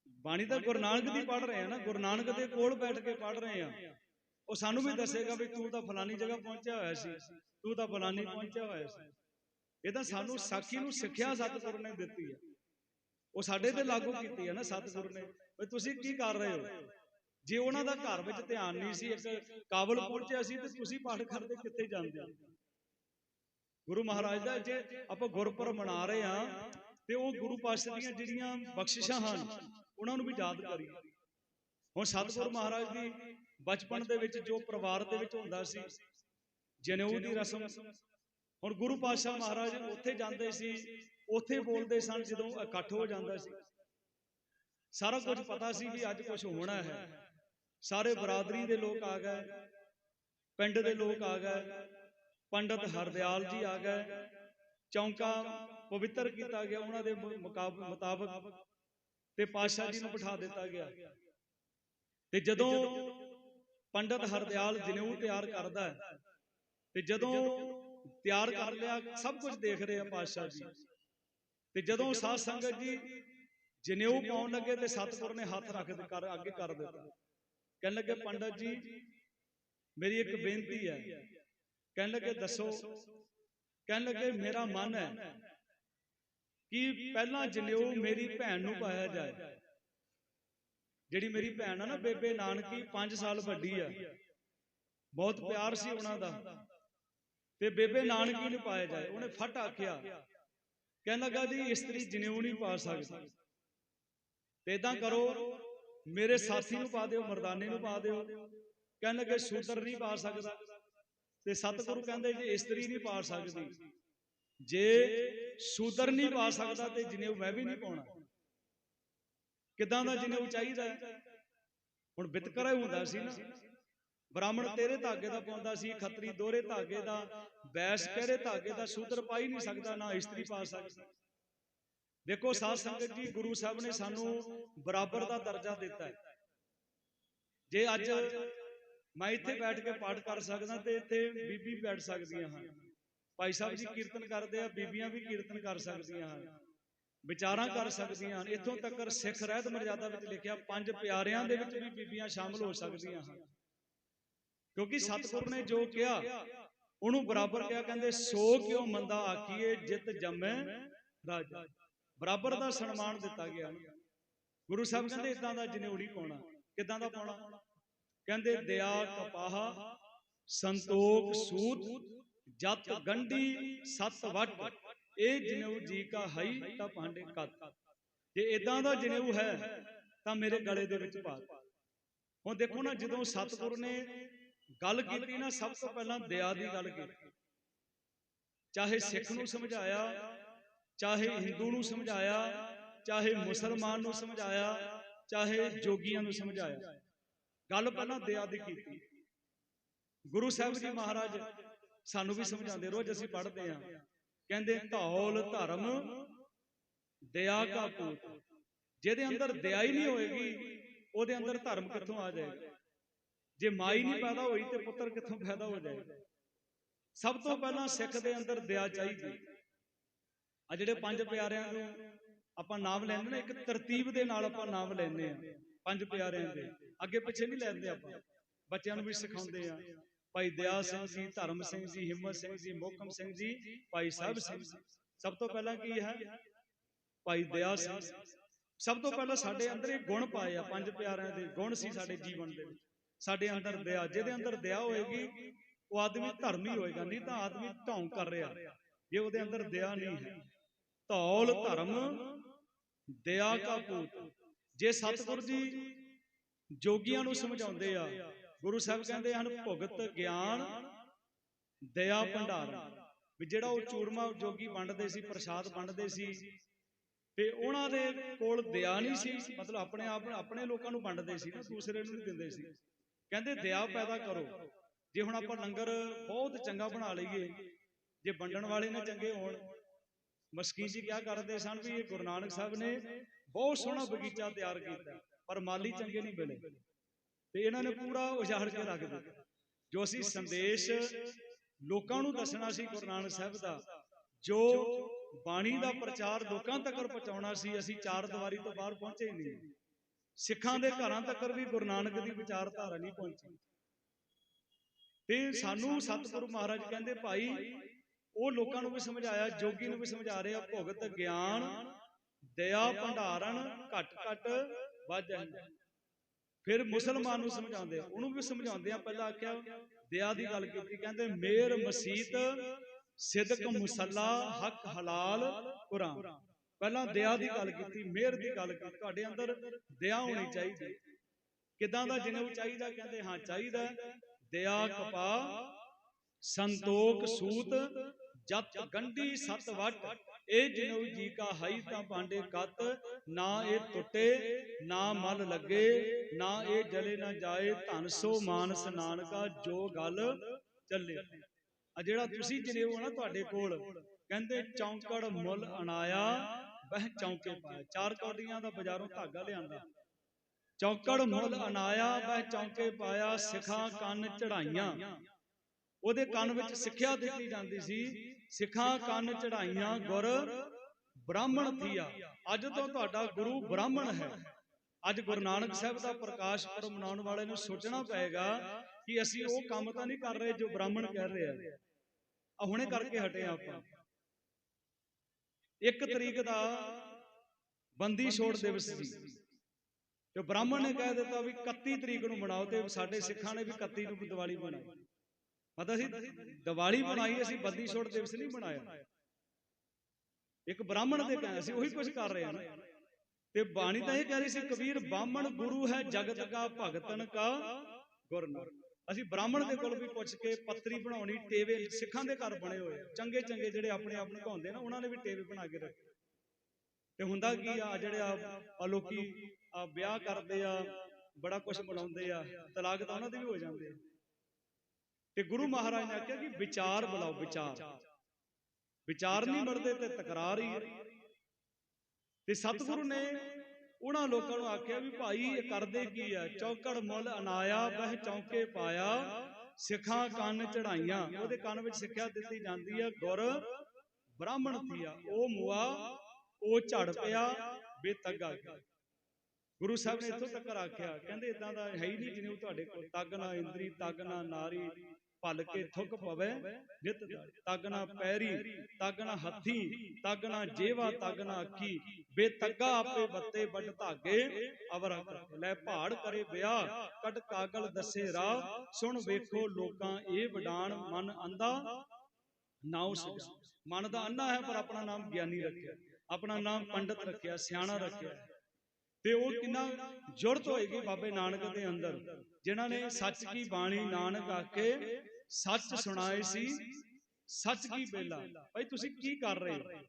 ਬਾਣੀ ਤਾਂ ਗੁਰੂ ਨਾਨਕ ਦੀ ਪੜ ਰਹੇ ਆ ਨਾ। ਗੁਰੂ ਨਾਨਕ ਦੇ ਕੋਲ ਬੈਠ ਕੇ ਪੜ ਰਹੇ ਆ। ਉਹ ਸਾਨੂੰ ਵੀ ਦੱਸੇਗਾ ਵੀ ਤੂੰ ਤਾਂ ਫਲਾਨੀ ਜਗ੍ਹਾ ਪਹੁੰਚਿਆ ਹੋਇਆ ਸੀ ਤੂੰ ਤਾਂ ਫਲਾਨੀ ਪਹੁੰਚਿਆ ਹੋਇਆ ਸੀ। ਇਹ ਤਾਂ ਸਾਨੂੰ ਸਾਖੀ ਨੂੰ ਸਿੱਖਿਆ ਸਤਿਗੁਰੂ ਨੇ ਦਿੱਤੀ ਹੈ ਉਹ ਸਾਡੇ ਤੇ ਲਾਗੂ ਕੀਤੀ ਹੈ ਨਾ ਸਤਿਗੁਰੂ ਨੇ। ਵੀ ਤੁਸੀਂ ਕੀ ਕਰ ਰਹੇ ਹੋ? ਜੇ ਉਹਨਾਂ ਦਾ ਘਰ ਵਿੱਚ ਧਿਆਨ ਨਹੀਂ ਸੀ ਇੱਕ ਕਾਬਲ ਪਹੁੰਚਿਆ ਸੀ ਤੇ ਤੁਸੀਂ ਪਾਠ ਕਰਦੇ ਕਿੱਥੇ ਜਾਂਦੇ ਗੁਰੂ ਮਹਾਰਾਜ ਦਾ ਜੇ ਆਪਾਂ ਗੁਰਪੁਰਬ ਮਨਾ ਰਹੇ ਆ ਤੇ ਉਹ ਗੁਰੂ ਪਾਤਸ਼ਾਹ ਦੀਆਂ ਜਿਹੜੀਆਂ ਬਖਸ਼ਿਸ਼ਾਂ ਹਨ ਉਹਨਾਂ ਨੂੰ ਵੀ ਯਾਦ ਕਰੀਏ। ਹੁਣ ਸਤਿਗੁਰੂ ਮਹਾਰਾਜ ਦੀ ਬਚਪਨ ਦੇ ਵਿੱਚ ਜੋ ਪਰਿਵਾਰ ਦੇ ਵਿੱਚ ਹੁੰਦਾ ਸੀ, ਜਨੇਊ ਦੀ ਰਸਮ। ਹੁਣ ਗੁਰੂ ਪਾਤਸ਼ਾਹ ਮਹਾਰਾਜ ਉੱਥੇ ਜਾਂਦੇ ਸੀ, ਉੱਥੇ ਬੋਲਦੇ ਸਨ ਜਦੋਂ ਇਕੱਠ ਹੋ ਜਾਂਦਾ ਸੀ। ਸਾਰਾ ਕੁਝ ਪਤਾ ਸੀ ਵੀ ਅੱਜ ਕੁਝ ਹੋਣਾ ਹੈ। ਸਾਰੇ ਬਰਾਦਰੀ ਦੇ ਲੋਕ ਆ ਗਏ, ਪਿੰਡ ਦੇ ਲੋਕ ਆ ਗਏ, ਪੰਡਤ ਹਰਦਿਆਲ ਜੀ ਆ ਗਏ, ਚੌਂਕਾ ਪਵਿੱਤਰ ਕੀਤਾ ਗਿਆ, ਉਹਨਾਂ ਦੇ ਮੁਕਾਬ- ਮੁਤਾਬਕ ਤੇ ਪਾਤਸ਼ਾਹ ਜੀ ਨੂੰ ਬਿਠਾ ਦਿੱਤਾ ਗਿਆ। ਤੇ ਜਦੋਂ ਪੰਡਤ ਹਰਦਿਆਲ ਜਨੇਊ ਤਿਆਰ ਕਰਦਾ ਹੈ ਤੇ ਜਦੋਂ ਤਿਆਰ ਕਰ ਲਿਆ ਸਭ ਕੁਝ ਦੇਖ ਰਹੇ ਆ ਪਾਤਸ਼ਾਹ ਜੀ। ਤੇ ਜਦੋਂ ਸਾਧ ਸੰਗਤ ਜੀ ਜਨੇਊ ਪਾਉਣ ਲੱਗੇ ਤੇ ਸਤਿਗੁਰ ਨੇ ਹੱਥ ਰੱਖ ਦੇ ਕਰ ਅੱਗੇ ਕਰ ਦਿੱਤਾ। ਕਹਿਣ ਲੱਗੇ ਪੰਡਤ ਜੀ ਮੇਰੀ ਇੱਕ ਬੇਨਤੀ ਹੈ। ਕਹਿਣ ਲੱਗੇ ਦੱਸੋ। ਕਹਿਣ ਲੱਗੇ ਮੇਰਾ ਮਨ ਹੈ ਕਿ ਪਹਿਲਾਂ ਜਨੇਊ ਮੇਰੀ ਭੈਣ ਨੂੰ ਪਾਇਆ ਜਾਏ। ਜਿਹੜੀ ਮੇਰੀ ਭੈਣ ਆ ਨਾ, ਬੇਬੇ ਨਾਨਕੀ 5 ਸਾਲ ਵੱਡੀ ਆ। ਬਹੁਤ ਪਿਆਰ ਸੀ ਉਹਨਾਂ ਦਾ। ਤੇ ਬੇਬੇ ਨਾਨਕੀ ਨੂੰ ਪਾਇਆ ਜਾਏ। ਉਹਨੇ ਫਟ ਆਖਿਆ। ਕਹਿਣ ਲੱਗਾ ਜੀ, ਇਸਤਰੀ ਜਨੇਊ ਨਹੀਂ ਪਾ ਸਕਦੀ। ਤੇ ਇਦਾਂ ਕਰੋ, ਮੇਰੇ ਸਾਥੀ ਨੂੰ ਪਾ ਦਿਓ, ਮਰਦਾਨੇ ਨੂੰ ਪਾ ਦਿਓ। ਕਹਿਣ ਲੱਗੇ ਸ਼ੂਦਰ ਨਹੀਂ ਪਾ ਸਕਦਾ। ਤੇ ਸਤਿਗੁਰੂ ਕਹਿੰਦੇ, ਜੇ ਇਸਤਰੀ ਨਹੀਂ ਪਾ ਸਕਦੀ, ਜੇ ਸ਼ੂਦਰ ਨਹੀਂ ਪਾ ਸਕਦਾ ਤੇ ਜਨੇਊ ਮੈਂ ਵੀ ਨਹੀਂ ਪਾਉਣਾ। ਕਿਦਾਂ ਦਾ ਜਨੇਊ ਚਾਹੀਦਾ ਹੈ? ਹੁਣ ਬਿਤਕਰਾ ਹੀ ਹੁੰਦਾ ਸੀ ਨਾ। ਬ੍ਰਾਹਮਣ ਤੇਰੇ ਧਾਗੇ ਦਾ ਪਾਉਂਦਾ ਸੀ ਖੱਤਰੀ ਦੋਰੇ ਧਾਗੇ ਦਾ ਬੈਸ ਕਿਹੜੇ ਧਾਗੇ ਦਾ ਸ਼ੂਦਰ ਪਾ ਹੀ ਨਹੀਂ ਸਕਦਾ ਨਾ ਇਸਤਰੀ ਪਾ ਸਕਦਾ। ਦੇਖੋ ਸਾਧ ਸੰਗਤ ਜੀ ਗੁਰੂ ਸਾਹਿਬ ਨੇ ਸਾਨੂੰ ਬਰਾਬਰ ਦਾ ਦਰਜਾ ਦਿੱਤਾ ਹੈ। ਜੇ ਅੱਜ ਮੈਂ ਇੱਥੇ ਬੈਠ ਕੇ ਪਾਠ ਕਰ ਸਕਦਾ ਤੇ ਇੱਥੇ ਬੀਬੀ ਬੈਠ ਸਕਦੀਆਂ ਹਨ। ਭਾਈ ਸਾਹਿਬ ਜੀ ਕੀਰਤਨ ਕਰਦੇ ਆ ਬੀਬੀਆਂ ਵੀ ਕੀਰਤਨ ਕਰ ਸਕਦੀਆਂ ਹਨ। ਵਿਚਾਰਾਂ ਕਰ ਸਕਦੀਆਂ ਹਨ। ਇੱਥੋਂ ਤੱਕ ਸਿੱਖ ਰਹਿਤ ਮਰਜ਼ਾਦਾ ਵਿੱਚ ਲਿਖਿਆ ਪੰਜ ਪਿਆਰਿਆਂ ਦੇ ਵਿੱਚ ਵੀ ਬੀਬੀਆਂ ਸ਼ਾਮਲ ਹੋ ਸਕਦੀਆਂ ਹਨ। ਕਿਉਂਕਿ ਸਤਿਗੁਰ ਨੇ ਜੋ ਕਿਹਾ ਉਹਨੂੰ ਬਰਾਬਰ ਕਿਹਾ ਕਹਿੰਦੇ ਸੋ ਕਿਉ ਮੰਦਾ ਆਖੀਏ ਜਿਤ ਜੰਮੈ ਰਾਜਾ। ਬਰਾਬਰ ਦਾ ਸਨਮਾਨ ਦਿੱਤਾ ਗਿਆ। ਗੁਰੂ ਸਾਹਿਬ ਕਹਿੰਦੇ ਇਦਾਂ ਦਾ ਜਨੇਊ ਨਹੀਂ ਪਾਉਣਾ। ਕਿਦਾਂ ਦਾ ਪਾਉਣਾ? ਕਹਿੰਦੇ ਦਇਆ ਕਪਾਹ ਸੰਤੋਖ ਸੂਤ ਜਤ ਗੰਢੀ ਸਤ ਵਟ ਇਹ ਜਨੇਊ ਜੀ ਕਾ ਹਈ ਤਾਂ ਭਾਂਡੇ ਕੱਤ ਜੇ ਇਦਾਂ ਦਾ ਜਨੇਊ ਹੈ, ਤਾਂ ਮੇਰੇ ਗਲੇ ਦੇ ਵਿੱਚ ਪਾ ਦਿਓ। ਹੁਣ ਦੇਖੋ ਨਾ, ਜਦੋਂ ਸਤਿਗੁਰ ਨੇ ਗੱਲ ਕੀਤੀ ਨਾ, ਸਭ ਤੋਂ ਪਹਿਲਾਂ ਦਇਆ ਦੀ ਗੱਲ ਕੀਤੀ। ਚਾਹੇ ਸਿੱਖ ਨੂੰ ਸਮਝਾਇਆ, ਚਾਹੇ ਹਿੰਦੂ ਨੂੰ ਸਮਝਾਇਆ, ਚਾਹੇ ਮੁਸਲਮਾਨ ਨੂੰ ਸਮਝਾਇਆ, ਚਾਹੇ ਜੋਗੀਆਂ ਨੂੰ ਸਮਝਾਇਆ। ਗੱਲ ਪਹਿਲਾਂ ਦਇਆ ਦੀ ਕੀਤੀ। ਗੁਰੂ ਸਾਹਿਬ ਜੀ ਮਹਾਰਾਜ ਸਾਨੂੰ ਵੀ ਸਮਝਾਉਂਦੇ, ਰੋਜ਼ ਅਸੀਂ ਪੜ੍ਹਦੇ ਹਾਂ। ਕਹਿੰਦੇ ਧੌਲ ਧਰਮ, ਦਇਆ ਕਾ ਪੂਤ। ਜਿਹਦੇ ਅੰਦਰ ਦਇਆ ਹੀ ਨਹੀਂ ਹੋਏਗੀ, ਉਹਦੇ ਅੰਦਰ ਧਰਮ ਕਿੱਥੋਂ ਆ ਜਾਏਗਾ? ਜੇ ਮਾਈ ਨਹੀਂ ਪੈਦਾ ਹੋਈ ਤੇ ਪੁੱਤਰ ਕਿੱਥੋਂ ਪੈਦਾ ਹੋ ਜਾਏਗਾ? ਸਭ ਤੋਂ ਪਹਿਲਾਂ ਸਿੱਖ ਦੇ ਅੰਦਰ ਦਇਆ ਚਾਹੀਦੀ ਆ ਜਿਹੜੇ ਪੰਜ ਪਿਆਰਿਆਂ ਨੂੰ ਆਪਾਂ ਨਾਮ ਲੈਂਦੇ ਨੇ, ਇੱਕ ਤਰਤੀਬ ਦੇ ਨਾਲ ਆਪਾਂ ਨਾਮ ਲੈਂਦੇ ਆ ਪੰਜ ਪਿਆਰਿਆਂ ਦੇ। ਅੱਗੇ ਪਿੱਛੇ ਨਹੀਂ ਲੈਂਦੇ ਆਪਾਂ। ਬੱਚਿਆਂ ਨੂੰ ਵੀ ਸਿਖਾਉਂਦੇ ਆ ਭਾਈ ਦਇਆ ਸਿੰਘ ਜੀ ਧਰਮ ਸਿੰਘ ਜੀ ਹਿੰਮਤ ਸਿੰਘ ਜੀ ਮੋਹਕਮ ਸਿੰਘ ਜੀ ਭਾਈ ਸਾਹਿਬ ਸਿੰਘ ਸਭ ਤੋਂ ਪਹਿਲਾਂ ਕੀ ਹੈ? ਭਾਈ ਦਇਆ ਸਿੰਘ। ਸਭ ਤੋਂ ਪਹਿਲਾਂ ਸਾਡੇ ਅੰਦਰ ਇਹ ਗੁਣ ਪਾਏ ਆ ਪੰਜ ਪਿਆਰਿਆਂ ਦੇ। ਗੁਣ ਸੀ ਸਾਡੇ ਜੀਵਨ ਦੇ। ਵਿੱਚ ਸਾਡੇ ਅੰਦਰ ਦਇਆ। ਜਿਹਦੇ ਅੰਦਰ ਦਇਆ ਹੋਏਗੀ ਉਹ ਆਦਮੀ ਧਰਮੀ ਹੋਏਗਾ। ਨਹੀਂ ਤਾਂ ਆਦਮੀ ਢੌਂਗ ਕਰ ਰਿਹਾ। ਜੇ ਉਹਦੇ ਅੰਦਰ ਦਇਆ ਨਹੀਂ ਹੈ। ਧੌਲ ਧਰਮ ਦਇਆ ਕਾ ਪੂਤ। ਜੇ ਸਤਿਗੁਰ ਜੀ ਜੋਗੀਆਂ ਨੂੰ ਸਮਝਾਉਂਦੇ ਆ ਗੁਰੂ ਸਾਹਿਬ ਕਹਿੰਦੇ ਹਨ ਭੁਗਤ ਗਿਆਨ ਦਇਆ ਭੰਡਾਰ। ਵੀ ਜਿਹੜਾ ਉਹ ਚੂਰਮਾ ਜੋਗੀ ਵੰਡਦੇ ਸੀ ਪ੍ਰਸ਼ਾਦ ਵੰਡਦੇ ਸੀ ਤੇ ਉਹਨਾਂ ਦੇ ਕੋਲ ਦਇਆ ਨਹੀਂ ਸੀ ਮਤਲਬ ਆਪਣੇ ਆਪ ਆਪਣੇ ਲੋਕਾਂ ਨੂੰ ਵੰਡਦੇ ਸੀ ਨਾ ਦੂਸਰੇ ਨੂੰ ਨਹੀਂ ਦਿੰਦੇ ਸੀ। ਕਹਿੰਦੇ ਦਇਆ ਪੈਦਾ ਕਰੋ। ਜੇ ਹੁਣ ਆਪਾਂ ਲੰਗਰ ਬਹੁਤ ਚੰਗਾ ਬਣਾ ਲਈਏ ਜੇ ਵੰਡਣ ਵਾਲੇ ਨੇ ਚੰਗੇ ਹੋਣ ਮਸਕੀਨ ਜੀ ਕਿਆ ਕਰਦੇ ਸਨ ਵੀ ਇਹ ਗੁਰੂ ਨਾਨਕ ਸਾਹਿਬ ਨੇ ਬਹੁਤ ਸੋਹਣਾ ਬਗੀਚਾ ਤਿਆਰ ਕੀਤਾ ਪਰ ਮਾਲੀ ਚੰਗੇ ਨਹੀਂ ਮਿਲੇ। ਤੇ ਇਹਨਾਂ ਨੇ ਪੂਰਾ ਉਜਾੜ ਕੇ ਰੱਖ ਦਿੱਤਾ। ਜੋ ਅਸੀਂ ਸੰਦੇਸ਼ ਲੋਕਾਂ ਨੂੰ ਦੱਸਣਾ ਸੀ ਗੁਰੂ ਨਾਨਕ ਸਾਹਿਬ ਦਾ, ਜੋ ਬਾਣੀ ਦਾ ਪ੍ਰਚਾਰ ਲੋਕਾਂ ਤੱਕ ਪਹੁੰਚਾਉਣਾ ਸੀ, ਅਸੀਂ ਚਾਰ ਦੀਵਾਰੀ ਤੋਂ ਬਾਹਰ ਪਹੁੰਚੇ ਨਹੀਂ। ਸਿੱਖਾਂ ਦੇ ਘਰਾਂ ਤੱਕ ਵੀ ਗੁਰੂ ਨਾਨਕ ਦੀ ਵਿਚਾਰਧਾਰਾ ਨਹੀਂ ਪਹੁੰਚੀ। ਤੇ ਸਾਨੂੰ ਸਤਿਗੁਰੂ ਮਹਾਰਾਜ ਕਹਿੰਦੇ, ਭਾਈ, ਉਹ ਲੋਕਾਂ ਨੂੰ ਵੀ ਸਮਝਾਇਆ, ਜੋਗੀ ਨੂੰ ਵੀ ਸਮਝਾ ਰਿਹਾ, ਭੁਗਤ ਗਿਆਨ, ਦਇਆ ਭੰਡਾਰਨ ਘਟ ਘਟ ਵਾਜਨ ਫਿਰ ਮੁਸਲਮਾਨ ਨੂੰ ਸਮਝਾਉਂਦੇ। ਉਹਨੂੰ ਵੀ ਸਮਝਾਉਂਦੇ ਆ, ਪਹਿਲਾਂ ਆਖਿਆ, ਦਇਆ ਦੀ ਗੱਲ ਕੀਤੀ, ਕਹਿੰਦੇ, ਮੇਰ ਮਸੀਤ ਸਿਦਕ ਮੁਸੱਲਾ ਹਕ ਹਲਾਲ ਕੁਰਾਨ। ਪਹਿਲਾਂ ਦਇਆ ਦੀ ਗੱਲ ਕੀਤੀ ਮਿਹਰ ਦੀ ਗੱਲ ਕੀਤੀ। ਤੁਹਾਡੇ ਅੰਦਰ ਦਇਆ ਹੋਣੀ ਚਾਹੀਦੀ। ਕਿਦਾਂ ਦਾ ਜਨੇਊ ਚਾਹੀਦਾ, ਕਹਿੰਦੇ, ਹਾਂ, ਚਾਹੀਦਾ ਦਇਆ ਕਪਾ ਸੰਤੋਖ ਸੂਤ ਜਤ ਗੰਢੀ ਸਤ ਵਟ ਇਹ ਜਨੇਊ ਜੀ ਕਾ ਹਈ ਤਾਂ ਪਾਂਡੇ ਕੱਤ, ਨਾ ਇਹ ਟੁੱਟੇ, ਨਾ ਮਲ ਲੱਗੇ, ਨਾ ਇਹ ਜਲੇ ਨਾ ਜਾਏ, ਧਨ ਸੋ ਮਾਨਸ ਨਾਨਕਾ ਜੋ ਗੱਲ ਚੱਲੇ। ਆ ਜਿਹੜਾ ਤੁਸੀਂ ਜਨੇਊ ਆ ਨਾ ਤੁਹਾਡੇ ਕੋਲ, ਕਹਿੰਦੇ ਚੌਂਕੜ ਮੁੱਲ ਅਣਾਇਆ ਵਹਿ ਚੌਂਕੇ ਪਾਇਆ। ਚਾਰ ਕੌਡੀਆਂ ਦਾ ਬਾਜ਼ਾਰੋਂ ਧਾਗਾ ਲਿਆਂਦਾ। ਚੌਂਕੜ ਮੁੱਲ ਅਨਾਇਆ ਵਹਿ ਚੌਂਕੇ ਪਾਇਆ, ਸਿਖਾਂ ਕੰਨ ਚੜਾਈਆਂ ਉਹਦੇ ਕੰਨ ਵਿੱਚ ਸਿੱਖਿਆ ਦਿੱਤੀ ਜਾਂਦੀ ਸੀ। ਸਿੱਖਾਂ ਕੰਨ ਚੜਾਈਆਂ ਗੁਰ ਬ੍ਰਾਹਮਣ ਥੀਆ ਅੱਜ ਤੋਂ ਤੁਹਾਡਾ ਗੁਰੂ ਬ੍ਰਾਹਮਣ ਹੈ। ਅੱਜ ਗੁਰੂ ਨਾਨਕ ਸਾਹਿਬ ਦਾ ਪ੍ਰਕਾਸ਼ ਪੁਰਬ ਮਨਾਉਣ ਵਾਲੇ ਨੂੰ ਸੋਚਣਾ ਪਏਗਾ ਕਿ ਅਸੀਂ ਉਹ ਕੰਮ ਤਾਂ ਨਹੀਂ ਕਰ ਰਹੇ ਜੋ ਬ੍ਰਾਹਮਣ ਕਹਿ ਰਹੇ ਆ। ਆ। ਹੁਣੇ ਕਰਕੇ ਹਟੇ ਆਪਾਂ। ਇੱਕ ਤਰੀਕ ਦਾ ਬੰਦੀ ਛੋੜ ਦਿਵਸ ਸੀ। ਤੇ ਬ੍ਰਾਹਮਣ ਨੇ ਕਹਿ ਦਿੱਤਾ ਵੀ 31 ਤਰੀਕ ਨੂੰ ਮਨਾਓ ਤੇ ਸਾਡੇ ਸਿੱਖਾਂ ਨੇ ਵੀ 31 ਨੂੰ ਦੀਵਾਲੀ ਮਨਾਈ। ਮਤਲਬ ਅਸੀਂ ਦੀਵਾਲੀ ਬਣਾਈ ਅਸੀਂ ਬੰਦੀ ਛੋੜ ਦਿਵਸ ਨਹੀਂ ਬਣਾਇਆ ਇੱਕ ਬ੍ਰਾਹਮਣ ਦੇ ਕਹਿੰਦੇ ਅਸੀਂ ਉਹੀ ਕੁਝ ਕਰ ਰਹੇ ਹਾਂ ਤੇ ਬਾਣੀ ਤਾਂ ਇਹ ਕਹਿ ਰਹੀ ਸੀ, ਕਬੀਰ, ਬਾਹਮਣ ਗੁਰੂ ਹੈ, ਜਗਤ ਕਾ ਭਗਤਨ ਕਾ ਗੁਰ ਅਸੀਂ ਬ੍ਰਾਹਮਣ ਦੇ ਕੋਲ ਵੀ ਪੁੱਛ ਕੇ ਪੱਤਰੀ ਬਣਾਉਣੀ, ਟੇਵੇ ਸਿੱਖਾਂ ਦੇ ਘਰ ਬਣੇ ਹੋਏ ਚੰਗੇ ਚੰਗੇ ਜਿਹੜੇ ਆਪਣੇ ਆਪ ਨੂੰ ਕਹਾਉਂਦੇ ਨਾ, ਉਹਨਾਂ ਨੇ ਵੀ ਟੇਵੇ ਬਣਾ ਕੇ ਰੱਖੇ। ਤੇ ਹੁੰਦਾ ਕੀ ਆ, ਜਿਹੜੇ ਆ ਆ ਲੋਕੀ ਆ ਵਿਆਹ ਕਰਦੇ ਆ, ਬੜਾ ਕੁਝ ਬਣਾਉਂਦੇ ਆ, ਤਲਾਕ ਤਾਂ ਉਹਨਾਂ ਦੇ ਵੀ ਹੋ ਜਾਂਦੇ ਆ। ਤੇ ਗੁਰੂ ਮਹਾਰਾਜ ਨੇ ਆਖਿਆ ਕਿ ਵਿਚਾਰ ਬੁਲਾਓ ਵਿਚਾਰ। ਵਿਚਾਰ। ਨਹੀਂ ਮਰਦੇ ਤੇ ਤਕਰਾਰ ਹੀ ਹੈ। ਤੇ ਸਤਿਗੁਰੂ ਨੇ ਉਹਨਾਂ ਲੋਕਾਂ ਨੂੰ ਆਖਿਆ ਵੀ ਭਾਈ ਇਹ ਕਰਦੇ ਕੀ ਆ ਚੌਕੜ ਮੁੱਲ ਅਨਾਇਆ ਬਹਿ ਚੌਕੇ ਪਾਇਆ ਸਿੱਖਾਂ ਕੰਨ ਚੜਾਈਆਂ ਉਹਦੇ ਕੰਨ ਵਿੱਚ ਸਿੱਖਿਆ ਦਿੱਤੀ ਜਾਂਦੀ ਆ ਗੁਰ ਬ੍ਰਾਹਮਣ ਥੀਆ ਉਹ ਮੁਆ ਉਹ ਝੜ ਪਿਆ ਬੇਤੱਗਾ। ਗਿਆ ਗੁਰੂ ਸਾਹਿਬ ਨੇ ਇੱਥੋਂ ਤੱਕ ਆਖਿਆ। ਕਹਿੰਦੇ ਇਦਾਂ ਦਾ ਹੈ ਹੀ ਨਹੀਂ ਜਿਹਨੂੰ ਤੁਹਾਡੇ ਕੋਲ ਤੱਗ ਨਾ ਇੰਦਰੀ ਤੱਗ ਨਾ ਨਾਰੀ ਭਲ ਕੇ ਥੁੱਕ ਪਵੇ ਨਿਤ ਤੱਗ ਨਾ ਪੈਰੀ ਤੱਗ ਨਾ ਹੱਥੀ ਤੱਗ ਨਾ ਜੇਵਾ ਤੱਗ ਨਾ ਅੱਖੀ ਬੇਤੱਗਾ ਆਪੇ ਬੱਤੇ ਵੱਡ ਧਾਗੇ ਅਵਰ ਲੈ ਪਹਾੜ ਕਰੇ ਵਿਆਹ ਕੱਢ ਕਾਗਲ ਦੱਸੇ ਰਾਹ ਸੁਣ ਵੇਖੋ ਲੋਕਾਂ ਇਹ ਵਡਾਨ ਮਨ ਅੰਧਾ ਨਾਉ ਸਜਾ ਮਨ ਦਾ ਅੰਨਾ ਹੈ ਪਰ ਆਪਣਾ ਨਾਮ ਗਿਆਨੀ ਰੱਖਿਆ। ਆਪਣਾ ਨਾਮ ਪੰਡਤ ਰੱਖਿਆ ਸਿਆਣਾ ਰੱਖਿਆ। ਤੇ ਉਹ ਕਿੰਨਾ ਜੁਰਤ ਹੋਏਗੀ ਬਾਬੇ ਨਾਨਕ ਦੇ ਅੰਦਰ ਜਿਨ੍ਹਾਂ ਨੇ ਸੱਚ ਕੀ ਬਾਣੀ ਨਾਨਕ ਆਕੇ ਸੱਚ ਸੁਣਾਏ ਸੀ ਸੱਚ ਕੀ ਬੇਲਾ ਭਾਈ ਤੁਸੀਂ ਕੀ ਕਰ ਰਹੇ ਹੋ?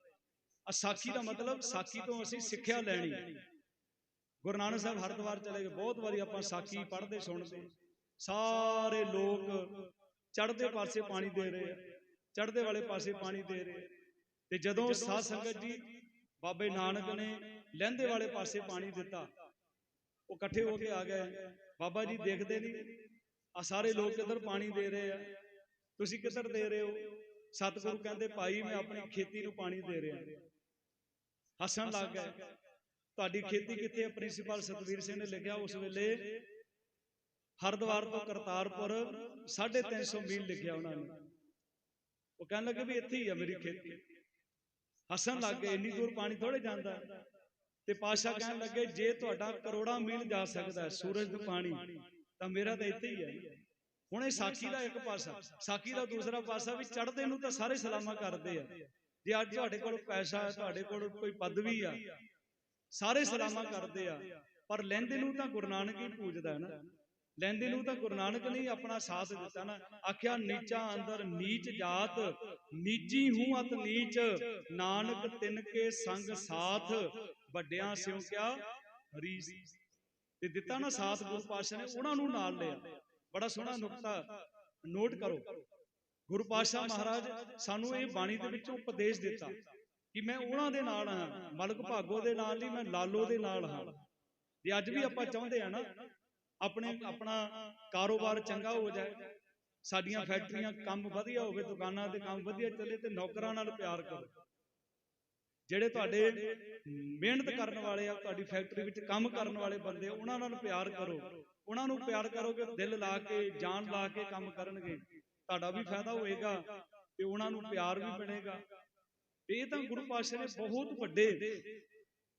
ਆ ਸਾਖੀ ਦਾ ਮਤਲਬ ਸਾਖੀ ਤੋਂ ਅਸੀਂ ਸਿੱਖਿਆ ਲੈਣੀ। ਗੁਰੂ ਨਾਨਕ ਸਾਹਿਬ ਹਰਿਦੁਆਰ ਚਲੇ ਗਏ। ਬਹੁਤ ਵਾਰੀ ਆਪਾਂ ਸਾਖੀ ਪੜ੍ਹਦੇ ਸੁਣਦੇ ਸਾਰੇ ਲੋਕ ਚੜ੍ਹਦੇ ਪਾਸੇ ਪਾਣੀ ਦੇ ਰਹੇ। ਆ ਚੜ੍ਹਦੇ ਵਾਲੇ ਪਾਸੇ ਪਾਣੀ ਦੇ ਰਹੇ। ਤੇ ਜਦੋਂ ਸਾਧ ਸੰਗਤ ਜੀ ਬਾਬੇ ਨਾਨਕ ਨੇ ਲਹਿੰਦੇ ਵਾਲੇ ਪਾਸੇ ਪਾਣੀ ਦਿੱਤਾ। ਉਹ ਇਕੱਠੇ ਹੋ ਕੇ ਆ ਗਏ। ਬਾਬਾ ਜੀ ਦੇਖਦੇ ਨਹੀਂ। ਆ ਸਾਰੇ ਲੋਕ ਕਿੱਧਰ ਪਾਣੀ ਦੇ ਰਹੇ ਆ? ਤੁਸੀਂ ਕਿੱਧਰ ਦੇ ਰਹੇ ਹੋ? ਸਤਿਗੁਰੂ ਕਹਿੰਦੇ, ਭਾਈ, ਮੈਂ ਆਪਣੀ ਖੇਤੀ ਨੂੰ ਪਾਣੀ ਦੇ ਰਿਹਾ ਹੱਸਣ ਲੱਗ ਗਏ। ਤੁਹਾਡੀ ਖੇਤੀ ਕਿੱਥੇ ਹੈ ਪ੍ਰਿੰਸੀਪਲ ਸਤਵੀਰ ਸਿੰਘ ਨੇ ਲਿਖਿਆ, ਉਸ ਵੇਲੇ ਹਰਦੁਆਰ ਤੋਂ ਕਰਤਾਰਪੁਰ 350 ਮੀਲ ਲਿਖਿਆ ਉਹਨਾਂ ਨੇ। ਉਹ ਕਹਿਣ ਲੱਗੇ ਵੀ ਇੱਥੇ ਹੀ ਆ ਮੇਰੀ ਖੇਤੀ। ਹੱਸਣ ਲੱਗ ਗਏ, ਇੰਨੀ ਦੂਰ ਪਾਣੀ ਥੋੜੇ ਜਾਂਦਾ ਤੇ ਪਾਸ਼ਾ ਕਹਿਣ ਲੱਗੇ, ਜੇ ਤੁਹਾਡਾ ਕਰੋੜਾਂ ਮੀਲ ਜਾ ਸਕਦਾ ਸੂਰਜ ਨੂੰ ਪਾਣੀ ਤਾਂ ਮੇਰਾ ਤਾਂ ਇੱਥੇ ਹੀ ਹੈ ਹੁਣ ਇਹ ਸਾਖੀ ਦਾ ਇੱਕ ਪਾਸਾ, ਸਾਖੀ ਦਾ ਦੂਸਰਾ ਪਾਸਾ ਵੀ ਚੜ੍ਹਦੇ ਨੂੰ ਤਾਂ ਸਾਰੇ ਸਲਾਮਾ ਕਰਦੇ ਆ। ਜੇ ਅੱਜ ਤੁਹਾਡੇ ਕੋਲ ਪੈਸਾ ਹੈ, ਤੁਹਾਡੇ ਕੋਲ ਕੋਈ ਪਦਵੀ ਆ, ਸਾਰੇ ਸਲਾਮਾ ਕਰਦੇ ਆ। ਪਰ ਲੈਂਦੇ ਨੂੰ ਤਾਂ ਗੁਰੂ ਨਾਨਕ ਹੀ ਪੂਜਦਾ ਨਾ। ਲੈਂਦੇ ਨੂੰ ਤਾਂ ਗੁਰੂ ਨਾਨਕ ਨੇ ਆਪਣਾ ਸਾਥ ਦਿੱਤਾ ਨਾ। ਆਖਿਆ, ਨੀਚਾ ਅੰਦਰ ਨੀਚ ਜਾਤ, ਨੀਚੀ ਹੂੰ ਅਤ ਨੀਚ। ਨਾਨਕ ਤਿਨ ਕੇ ਸੰਗ ਸਾਥ, ਵੱਡਿਆਂ ਸਿਉ ਕਿਆ? ਰੀਸ ਤੇ ਦਿੱਤਾ ਨਾ ਸਾਥ ਗੁਰੂ ਪਾਤਸ਼ਾਹ ਨੇ, ਉਹਨਾਂ ਨੂੰ ਨਾਲ ਲਿਆ। ਬੜਾ ਸੋਹਣਾ ਨੁਕਤਾ ਨੋਟ ਕਰੋ। ਗੁਰੂ ਪਾਤਸ਼ਾਹ ਮਹਾਰਾਜ ਸਾਨੂੰ ਇਹ ਬਾਣੀ ਦੇ ਵਿੱਚੋਂ ਉਪਦੇਸ਼ ਦਿੱਤਾ ਕਿ ਮੈਂ ਉਹਨਾਂ ਦੇ ਨਾਲ ਹਾਂ, ਮਲਕ ਭਾਗੋ ਦੇ ਨਾਲ ਨਹੀਂ, ਮੈਂ ਲਾਲੋ ਦੇ ਨਾਲ ਹਾਂ। ਤੇ ਅੱਜ ਵੀ ਆਪਾਂ ਚਾਹੁੰਦੇ ਆ ਨਾ, ਆਪਣੇ ਆਪਣਾ ਕਾਰੋਬਾਰ ਚੰਗਾ ਹੋ ਜਾਏ, ਸਾਡੀਆਂ ਫੈਕਟਰੀਆਂ ਕੰਮ ਵਧੀਆ ਹੋਵੇ, ਦੁਕਾਨਾਂ ਤੇ ਕੰਮ ਵਧੀਆ ਚੱਲੇ ਤੇ ਨੌਕਰਾਂ ਨਾਲ ਪਿਆਰ ਕਰੋ। ਜਿਹੜੇ ਤੁਹਾਡੇ ਮਿਹਨਤ ਕਰਨ ਵਾਲੇ ਆ ਤੁਹਾਡੀ ਫੈਕਟਰੀ ਵਿੱਚ ਕੰਮ ਕਰਨ ਵਾਲੇ ਬੰਦੇ ਉਹਨਾਂ ਨਾਲ ਪਿਆਰ ਕਰੋ। ਉਹਨਾਂ ਨੂੰ ਪਿਆਰ ਕਰੋਗੇ ਦਿਲ ਲਾ ਕੇ ਜਾਨ ਲਾ ਕੇ ਕੰਮ ਕਰਨਗੇ। ਤੁਹਾਡਾ ਵੀ ਫਾਇਦਾ ਹੋਏਗਾ ਤੇ ਉਹਨਾਂ ਨੂੰ ਪਿਆਰ ਵੀ ਬਣੇਗਾ। ਇਹ ਤਾਂ ਗੁਰੂ ਪਾਤਸ਼ਾਹ ਨੇ ਬਹੁਤ ਵੱਡੇ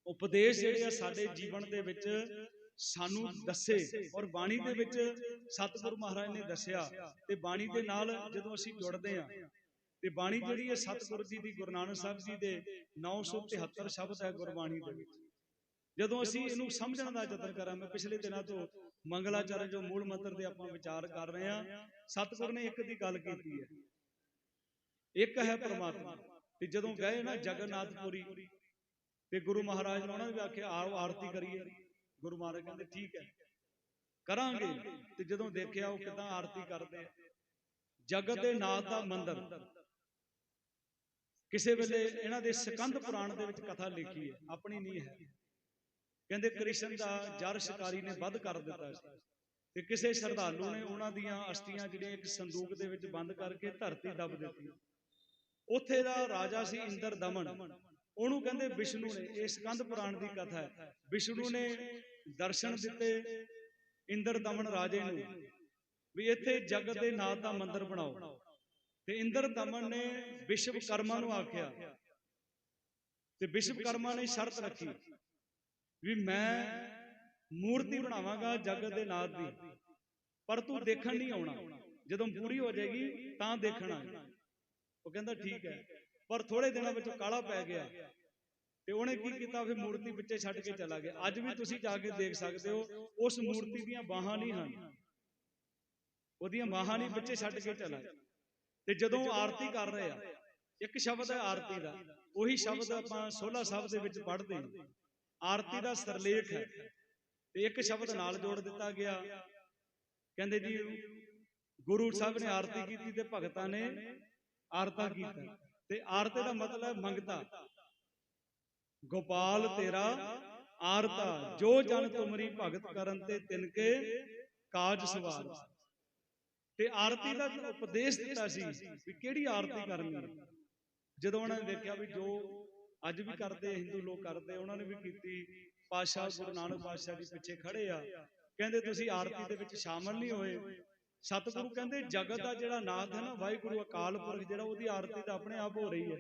ਉਪਦੇਸ਼ ਜਿਹੜੇ ਆ ਸਾਡੇ ਜੀਵਨ ਦੇ ਵਿੱਚ ਸਾਨੂੰ ਦੱਸੇ ਔਰ ਬਾਣੀ ਦੇ ਵਿੱਚ ਸਤਿਗੁਰੂ ਮਹਾਰਾਜ ਨੇ ਦੱਸਿਆ ਤੇ ਬਾਣੀ ਦੇ ਨਾਲ ਜਦੋਂ ਅਸੀਂ ਜੁੜਦੇ ਆ ਤੇ ਬਾਣੀ ਜਿਹੜੀ ਹੈ ਸਤਿਗੁਰੂ ਜੀ ਦੀ ਗੁਰੂ ਨਾਨਕ ਸਾਹਿਬ ਜੀ ਦੇ 973 ਸ਼ਬਦ ਹੈ ਗੁਰਬਾਣੀ ਦੇ ਵਿੱਚ। ਜਦੋਂ ਅਸੀਂ ਇਹਨੂੰ ਸਮਝਣ ਦਾ ਯਤਨ ਕਰਾਂ ਮੈਂ ਪਿਛਲੇ ਦਿਨਾਂ ਤੋਂ ਮੰਗਲਾਚਰਨ ਜੋ ਮੂਲ ਮੰਤਰ ਦੇ ਆਪਾਂ ਵਿਚਾਰ ਕਰ ਰਹੇ ਆ ਸਤਿਗੁਰ ਨੇ ਇੱਕ ਦੀ ਗੱਲ ਕੀਤੀ ਹੈ। ਇੱਕ ਹੈ ਪ੍ਰਮਾਤਮਾ। ਤੇ ਜਦੋਂ ਗਏ ਨਾ ਜਗਨਨਾਥਪੁਰੀ ਤੇ ਗੁਰੂ ਮਹਾਰਾਜ ਨੇ ਉਹਨਾਂ ਨੇ ਆਖਿਆ ਆਓ ਆਰਤੀ ਕਰੀਏ। ਗੁਰੂ ਮਹਾਰਾਜ ਕਹਿੰਦੇ ਠੀਕ ਹੈ। ਕਰਾਂਗੇ। ਤੇ ਜਦੋਂ ਦੇਖਿਆ ਉਹ ਕਿਦਾਂ ਆਰਤੀ ਕਰਦੇ ਆ। ਜਗਤ ਦੇ ਨਾਥ ਦਾ ਮੰਦਰ। ਕਿਸੇ ਵੇਲੇ ਇਹਨਾਂ ਦੇ ਸਕੰਦ ਪੁਰਾਣ ਦੇ ਵਿੱਚ ਕਥਾ ਲਿਖੀ ਹੈ ਆਪਣੀ ਨਹੀਂ ਹੈ। ਕਹਿੰਦੇ ਕ੍ਰਿਸ਼ਨ ਦਾ ਜਰ ਸ਼ਿਕਾਰੀ ਨੇ ਵੱਧ ਕਰ ਦਿੱਤਾ ਸੀ। ਤੇ ਕਿਸੇ ਸ਼ਰਧਾਲੂ ਨੇ ਉਹਨਾਂ ਦੀਆਂ ਅਸਥੀਆਂ ਜਿਹੜੀਆਂ ਇੱਕ ਸੰਦੂਕ ਦੇ ਵਿੱਚ ਬੰਦ ਕਰਕੇ ਧਰਤੀ ਦੱਬ ਦਿੱਤੀ। ਉੱਥੇ ਦਾ ਰਾਜਾ ਸੀ ਇੰਦਰ ਦਮਨ। ਉਹਨੂੰ ਕਹਿੰਦੇ ਵਿਸ਼ਨੂੰ ਨੇ ਇਹ ਸਕੰਦ ਪੁਰਾਣ ਦੀ ਕਥਾ ਹੈ। ਵਿਸ਼ਨੂੰ ਨੇ ਦਰਸ਼ਨ ਦਿੱਤੇ ਇੰਦਰ ਦਮਨ ਰਾਜੇ ਨੂੰ ਵੀ ਇੱਥੇ ਜਗਤ ਦੇ ਨਾਥ ਦਾ ਮੰਦਿਰ ਬਣਾਓ। ਤੇ ਇੰਦਰ ਦਮਨ ਨੇ ਵਿਸ਼ਵਕਰਮਾ ਨੂੰ ਆਖਿਆ। ਤੇ ਵਿਸ਼ਵਕਰਮਾ ਨੇ ਸ਼ਰਤ ਰੱਖੀ ਵੀ ਮੈਂ ਮੂਰਤੀ ਬਣਾਵਾਂਗਾ ਜਗਤ ਦੇ ਨਾਥ ਦੀ, ਪਰ ਤੂੰ ਦੇਖਣ ਨਹੀਂ ਆਉਣਾ। ਜਦੋਂ ਪੂਰੀ ਹੋ ਜਾਏਗੀ ਤਾਂ ਦੇਖਣਾ ਉਹ ਕਹਿੰਦਾ ਠੀਕ ਹੈ, ਪਰ ਥੋੜੇ ਦਿਨਾਂ ਵਿੱਚ ਕਾਲਾ ਪੈ ਗਿਆ। ਤੇ ਉਹਨੇ ਕੀ ਕੀਤਾ? ਫਿਰ ਮੂਰਤੀ ਵਿੱਚੇ ਛੱਡ ਕੇ ਚਲਾ ਗਿਆ। ਅੱਜ ਵੀ ਤੁਸੀਂ ਜਾ ਕੇ ਦੇਖ ਸਕਦੇ ਹੋ, ਉਸ ਮੂਰਤੀ ਦੀਆਂ ਬਾਹਾਂ ਨਹੀਂ ਹਨ। ਉਹਦੀਆਂ ਬਾਹਾਂ ਨਹੀਂ ਵਿੱਚੇ ਛੱਡ ਕੇ ਚਲਾ। ਗਿਆ ਤੇ ਜਦੋਂ ਆਰਤੀ ਕਰ ਰਹੇ ਆ ਇੱਕ ਸ਼ਬਦ ਹੈ ਆਰਤੀ ਦਾ ਉਹੀ ਸ਼ਬਦ ਆਪਾਂ 16 ਸਾਹਿਬ ਦੇ ਵਿੱਚ ਪੜ੍ਹਦੇ ਹਾਂ। ਆਰਤੀ ਦਾ ਸਰਲੇਖ ਹੈ। ਤੇ ਇੱਕ ਸ਼ਬਦ ਨਾਲ ਜੋੜ ਦਿੱਤਾ ਗਿਆ। ਕਹਿੰਦੇ ਜੀ ਗੁਰੂ ਸਾਹਿਬ ਨੇ ਆਰਤੀ ਕੀਤੀ ਤੇ ਭਗਤਾਂ ਨੇ ਆਰਤਾ ਕੀਤਾ। ਤੇ ਆਰਤੇ ਦਾ ਮਤਲਬ ਹੈ ਮੰਗਤਾ। ਗੋਪਾਲ ਤੇਰਾ ਆਰਤਾ ਜੋ ਜਨ ਤੁਮਰੀ ਭਗਤ ਕਰਨ ਤੇ ਤਿਨਕੇ ਕਾਜ ਸਵਾਰ ਤੇ ਆਰਤੀ ਦਾ ਉਪਦੇਸ਼ ਦਿੱਤਾ ਸੀ ਵੀ ਕਿਹੜੀ ਆਰਤੀ ਕਰਨੀ ਹੈ? ਜਦੋਂ ਉਹਨਾਂ ਨੇ ਦੇਖਿਆ ਵੀ ਜੋ ਅੱਜ ਵੀ ਕਰਦੇ, ਹਿੰਦੂ ਲੋਕ ਕਰਦੇ, ਉਹਨਾਂ ਨੇ ਵੀ ਕੀਤੀ ਪਾਸ਼ਾ ਗੁਰੂ ਨਾਨਕ ਪਾਤਸ਼ਾਹ ਜੀ ਪਿੱਛੇ ਖੜੇ ਆ। ਕਹਿੰਦੇ ਤੁਸੀਂ ਆਰਤੀ ਦੇ ਵਿੱਚ ਸ਼ਾਮਲ ਨਹੀਂ ਹੋਏ। ਸਤਿਗੁਰੂ ਕਹਿੰਦੇ ਜਗਤ ਦਾ ਜਿਹੜਾ ਨਾਥ ਹੈ ਨਾ, ਵਾਹਿਗੁਰੂ ਅਕਾਲ ਪੁਰਖ ਜਿਹੜਾ, ਉਹਦੀ ਆਰਤੀ ਤਾਂ ਆਪਣੇ ਆਪ ਹੋ ਰਹੀ ਹੈ।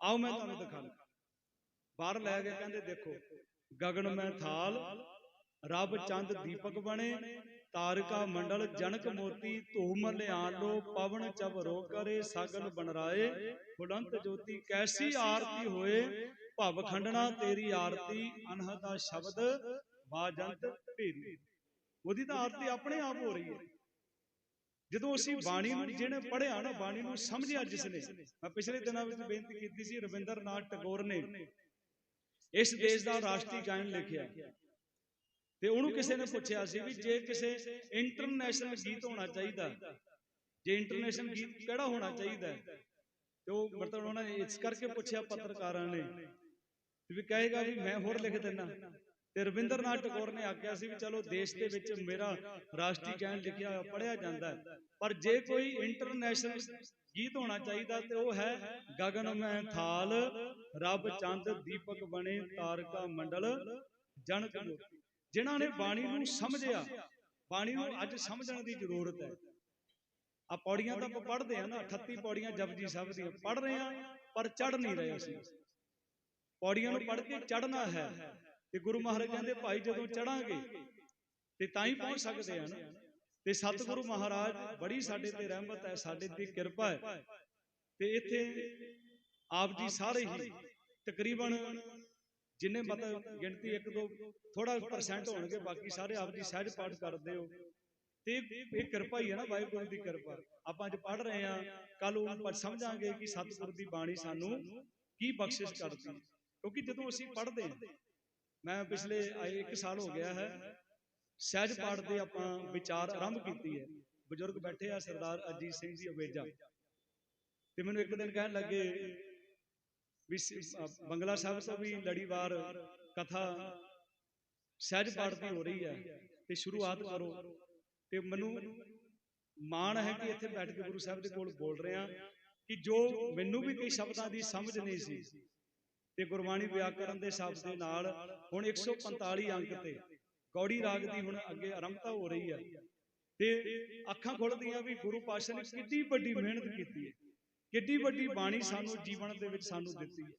ਆਓ ਮੈਂ ਤੁਹਾਨੂੰ ਦਿਖਾਉਂਦਾ ਬਾਹਰ ਲੈ ਕੇ ਕਹਿੰਦੇ ਦੇਖੋ, ਗਗਨ ਮੈਂ ਥਾਲ, ਰੱਬ ਚੰਦ ਦੀਪਕ ਬਣੇ ਤਾਰਕਾ ਮੰਡਲ ਜਨਕ ਮੋਤੀ ਧੂਮ ਲਿਆਲੋ ਪਵਨ ਚਵਰੋ ਕਰੇ, ਸਗਨ ਬਨਰਾਏ ਬੁਲੰਤ ਜੋਤੀ ਕੈਸੀ ਆਰਤੀ ਹੋਏ, ਭਵ ਖੰਡਣਾ ਤੇਰੀ ਆਰਤੀ ਅਨਹਤਾ ਸ਼ਬਦ, ਬਾਜੰਤ ਭੇਰੀ। ਉਹਦੀ ਤਾਂ ਆਰਤੀ ਆਪਣੇ ਆਪ ਹੋ ਰਹੀ ਹੈ। ਜਦੋਂ ਅਸੀਂ ਬਾਣੀ ਨੂੰ ਜਿਹਨੇ ਪੜਿਆ ਨਾ, ਬਾਣੀ ਨੂੰ ਸਮਝਿਆ ਜਿਸ ਨੇ ਮੈਂ ਪਿਛਲੇ ਦਿਨਾਂ ਵਿੱਚ ਬੇਨਤੀ ਕੀਤੀ ਸੀ, ਰਵਿੰਦਰਨਾਥ ਟੈਗੋਰ ਨੇ ਇਸ ਦੇਸ਼ ਦਾ ਰਾਸ਼ਟਰੀ ਗਾਇਨ ਲਿਖਿਆ। ਤੇ ਉਹਨੂੰ ਕਿਸੇ ਨੇ ਪੁੱਛਿਆ ਸੀ ਵੀ ਜੇ ਕਿਸੇ ਇੰਟਰਨੈਸ਼ਨਲ ਗੀਤ ਹੋਣਾ ਚਾਹੀਦਾ ਜੇ ਇੰਟਰਨੈਸ਼ਨਲ ਗੀਤ ਕਿਹੜਾ ਹੋਣਾ ਚਾਹੀਦਾ? ਤੇ ਉਹ ਮਤਲਬ ਉਹਨਾਂ ਨੇ ਇਸ ਕਰਕੇ ਪੁੱਛਿਆ ਪੱਤਰਕਾਰਾਂ ਨੇ ਤੇ ਵੀ ਕਹੇਗਾ ਵੀ ਮੈਂ ਹੋਰ ਲਿਖ ਦਿੰਨਾ ਤੇ ਰਵਿੰਦਰਨਾਥ ਟੈਗੋਰ ਨੇ ਆਖਿਆ ਸੀ ਵੀ ਚਲੋ ਦੇਸ਼ ਦੇ ਵਿੱਚ ਮੇਰਾ ਰਾਸ਼ਟਰੀ ਗਾਇਨ ਲਿਖਿਆ ਹੋਇਆ ਪੜਿਆ ਜਾਂਦਾ। ਪਰ ਜੇ ਕੋਈ ਇੰਟਰਨੈਸ਼ਨਲ ਗੀਤ ਹੋਣਾ ਚਾਹੀਦਾ ਤੇ ਉਹ ਹੈ ਗਗਨ ਮੈਂ ਥਾਲ ਰੱਬ ਚੰਦ ਦੀਪਕ ਬਣੇ ਤਾਰਕਾ ਮੰਡਲ ਜਨਕ ਮੋਤੀ ਜਿਨ੍ਹਾਂ ਨੇ ਬਾਣੀ ਨੂੰ ਸਮਝਿਆ ਬਾਣੀ ਨੂੰ ਅੱਜ ਸਮਝਣ ਦੀ ਜ਼ਰੂਰਤ ਹੈ। ਆ ਪੌੜੀਆਂ ਤਾਂ ਆਪਾਂ ਪੜ੍ਹਦੇ ਆ ਨਾ 38 ਪੌੜੀਆਂ ਜਪਜੀ ਸਾਹਿਬ ਦੀਆਂ। ਪੜ੍ਹ ਰਹੇ ਆ ਪਰ ਚੜ ਨਹੀਂ ਰਹੇ ਅਸੀਂ। ਪੌੜੀਆਂ ਨੂੰ ਪੜ੍ਹ ਕੇ ਚੜਨਾ ਹੈ ਤੇ ਗੁਰੂ ਮਹਾਰਾਜ ਕਹਿੰਦੇ ਭਾਈ ਜਦੋਂ ਚੜਾਂਗੇ ਤੇ ਤਾਂ ਹੀ ਪਹੁੰਚ ਸਕਦੇ ਆ ਨਾ। ਤੇ ਸਤਿਗੁਰੂ ਮਹਾਰਾਜ ਬੜੀ ਸਾਡੇ ਤੇ ਰਹਿਮਤ ਹੈ ਸਾਡੇ ਤੇ ਕਿਰਪਾ ਹੈ। ਤੇ ਇੱਥੇ ਆਪ ਜੀ ਸਾਰੇ ਹੀ ਤਕਰੀਬਨ ਜਿੰਨੇ ਮਤਲਬ ਗਿਣਤੀ ਇੱਕ ਦੋ ਥੋੜਾ ਪਰਸੈਂਟ ਹੋਣਗੇ ਬਾਕੀ ਸਾਰੇ ਆਪ ਜੀ ਸਹਿਜ ਪਾਠ ਕਰਦੇ ਹੋ। ਤੇ ਇਹ ਕਿਰਪਾ ਹੀ ਹੈ ਨਾ ਵਾਹਿਗੁਰੂ ਦੀ ਕਿਰਪਾ। ਆਪਾਂ ਅੱਜ ਪੜ ਰਹੇ ਆ ਕੱਲ ਉਹ ਸਮਝਾਂਗੇ ਕਿ ਸਤਿਗੁਰ ਦੀ ਬਾਣੀ ਸਾਨੂੰ ਕੀ ਬਖਸ਼ਿਸ਼ ਕਰਦੀ। ਕਿਉਂਕਿ ਜਦੋਂ ਅਸੀਂ ਪੜ੍ਹਦੇ ਹਾਂ ਮੈਂ ਪਿਛਲੇ ਆਏ ਇੱਕ ਸਾਲ ਹੋ ਗਿਆ ਹੈ ਸਹਿਜ ਪਾਠ ਦੇ ਆਪਾਂ ਵਿਚਾਰ ਆਰੰਭ ਕੀਤੀ ਹੈ। ਬਜ਼ੁਰਗ ਬੈਠੇ ਆ ਸਰਦਾਰ ਅਜੀਤ ਸਿੰਘ ਜੀ ਅਵੇਜਾ ਤੇ ਮੈਨੂੰ ਇੱਕ ਦਿਨ ਕਹਿਣ ਲੱਗੇ ਵੀ ਬੰਗਲਾ ਸਾਹਿਬ ਤੋਂ ਵੀ ਲੜੀਵਾਰ ਕਥਾ ਸਹਿਜ ਪਾਠ ਦੀ ਹੋ ਰਹੀ ਹੈ ਤੇ ਸ਼ੁਰੂਆਤ ਕਰੋ। ਤੇ ਮੈਨੂੰ ਮਾਣ ਹੈ ਕਿ ਇੱਥੇ ਬੈਠ ਕੇ ਗੁਰੂ ਸਾਹਿਬ ਦੇ ਕੋਲ ਬੋਲ ਰਿਹਾ ਕਿ ਜੋ ਮੈਨੂੰ ਵੀ ਕਈ ਸ਼ਬਦਾਂ ਦੀ ਸਮਝ ਨਹੀਂ ਸੀ। ਤੇ ਗੁਰਬਾਣੀ ਵਿਆਕਰਨ ਦੇ ਸ਼ਬਦ ਦੇ ਨਾਲ ਹੁਣ 145 ਅੰਕ ਤੇ ਗੌੜੀ ਰਾਗ ਦੀ ਹੁਣ ਅੱਗੇ ਆਰੰਭਤਾ ਹੋ ਰਹੀ ਹੈ। ਤੇ ਅੱਖਾਂ ਖੁੱਲਦੀਆਂ ਵੀ ਗੁਰੂ ਪਾਤਸ਼ਾਹ ਨੇ ਕਿੰਨੀ ਵੱਡੀ ਮਿਹਨਤ ਕੀਤੀ ਹੈ। ਕਿੱਡੀ ਵੱਡੀ ਬਾਣੀ ਸਾਨੂੰ ਜੀਵਨ ਦੇ ਵਿੱਚ ਸਾਨੂੰ ਦਿੱਤੀ ਹੈ।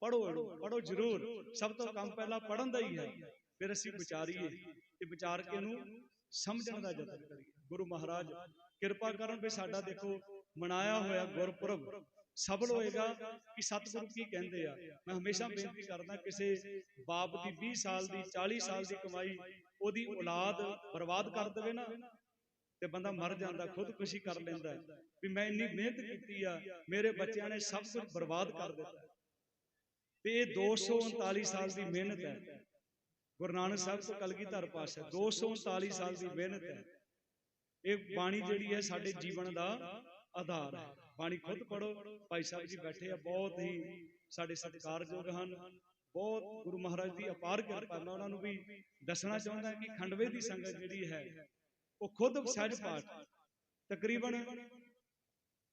ਪੜੋ ਪੜੋ ਜ਼ਰੂਰ। ਸਭ ਤੋਂ ਕੰਮ ਪਹਿਲਾਂ ਪੜਨ ਦਾ ਹੀ ਹੈ। ਫਿਰ ਅਸੀਂ ਵਿਚਾਰੀਏ। ਤੇ ਵਿਚਾਰ ਕੇ ਇਹਨੂੰ ਸਮਝਣ ਦਾ ਯਤਨ ਕਰੀਏ। ਗੁਰੂ ਮਹਾਰਾਜ, ਕਿਰਪਾ ਕਰਨ ਵੀ ਸਾਡਾ ਦੇਖੋ, ਮਨਾਇਆ ਹੋਇਆ ਗੁਰਪੁਰਬ ਸਫਲ ਹੋਏਗਾ ਕਿ ਸਤਿਗੁਰੂ ਕੀ ਕਹਿੰਦੇ ਆ। ਮੈਂ ਹਮੇਸ਼ਾ ਬੇਨਤੀ ਕਰਦਾ ਕਿਸੇ ਬਾਪ ਦੀ 20 ਸਾਲ ਦੀ 40 ਸਾਲ ਦੀ ਕਮਾਈ, ਉਹਦੀ ਔਲਾਦ ਬਰਬਾਦ ਕਰ ਦੇਵੇ ਨਾ। ਤੇ ਬੰਦਾ ਮਰ ਜਾਂਦਾ ਖੁਦਕੁਸ਼ੀ ਕਰ ਲੈਂਦਾ। ਵੀ ਮੈਂ ਇੰਨੀ ਮਿਹਨਤ ਕੀਤੀ ਆ ਮੇਰੇ ਬੱਚਿਆਂ ਨੇ ਸਭ ਕੁਝ ਬਰਬਾਦ ਕਰ ਦਿੱਤਾ। ਤੇ ਇਹ 239 ਸਾਲ ਦੀ ਮਿਹਨਤ ਹੈ। ਗੁਰੂ ਨਾਨਕ ਸਾਹਿਬ ਤੋਂ ਕਲਗੀਧਰ ਪਾਸ਼ਾ 239 ਸਾਲ ਦੀ ਮਿਹਨਤ ਹੈ। ਇਹ ਬਾਣੀ ਜਿਹੜੀ ਹੈ ਸਾਡੇ ਜੀਵਨ ਦਾ ਆਧਾਰ ਹੈ। ਬਾਣੀ ਖੁਦ ਪੜੋ ਭਾਈ ਸਾਹਿਬ ਜੀ ਬੈਠੇ ਆ ਬਹੁਤ ਹੀ ਸਾਡੇ ਸਤਿਕਾਰਯੋਗ ਹਨ। ਬਹੁਤ ਗੁਰੂ ਮਹਾਰਾਜ ਦੀ ਅਪਾਰ ਕਿਰਪਾ। ਮੈਂ ਉਹਨਾਂ ਨੂੰ ਵੀ ਦੱਸਣਾ ਚਾਹੁੰਦਾ ਕਿ ਖੰਡਵੇ ਦੀ ਸੰਗਤ ਜਿਹੜੀ ਹੈ ਉਹ ਖੁਦ ਸਹਿਜ ਪਾਠ ਤਕਰੀਬਨ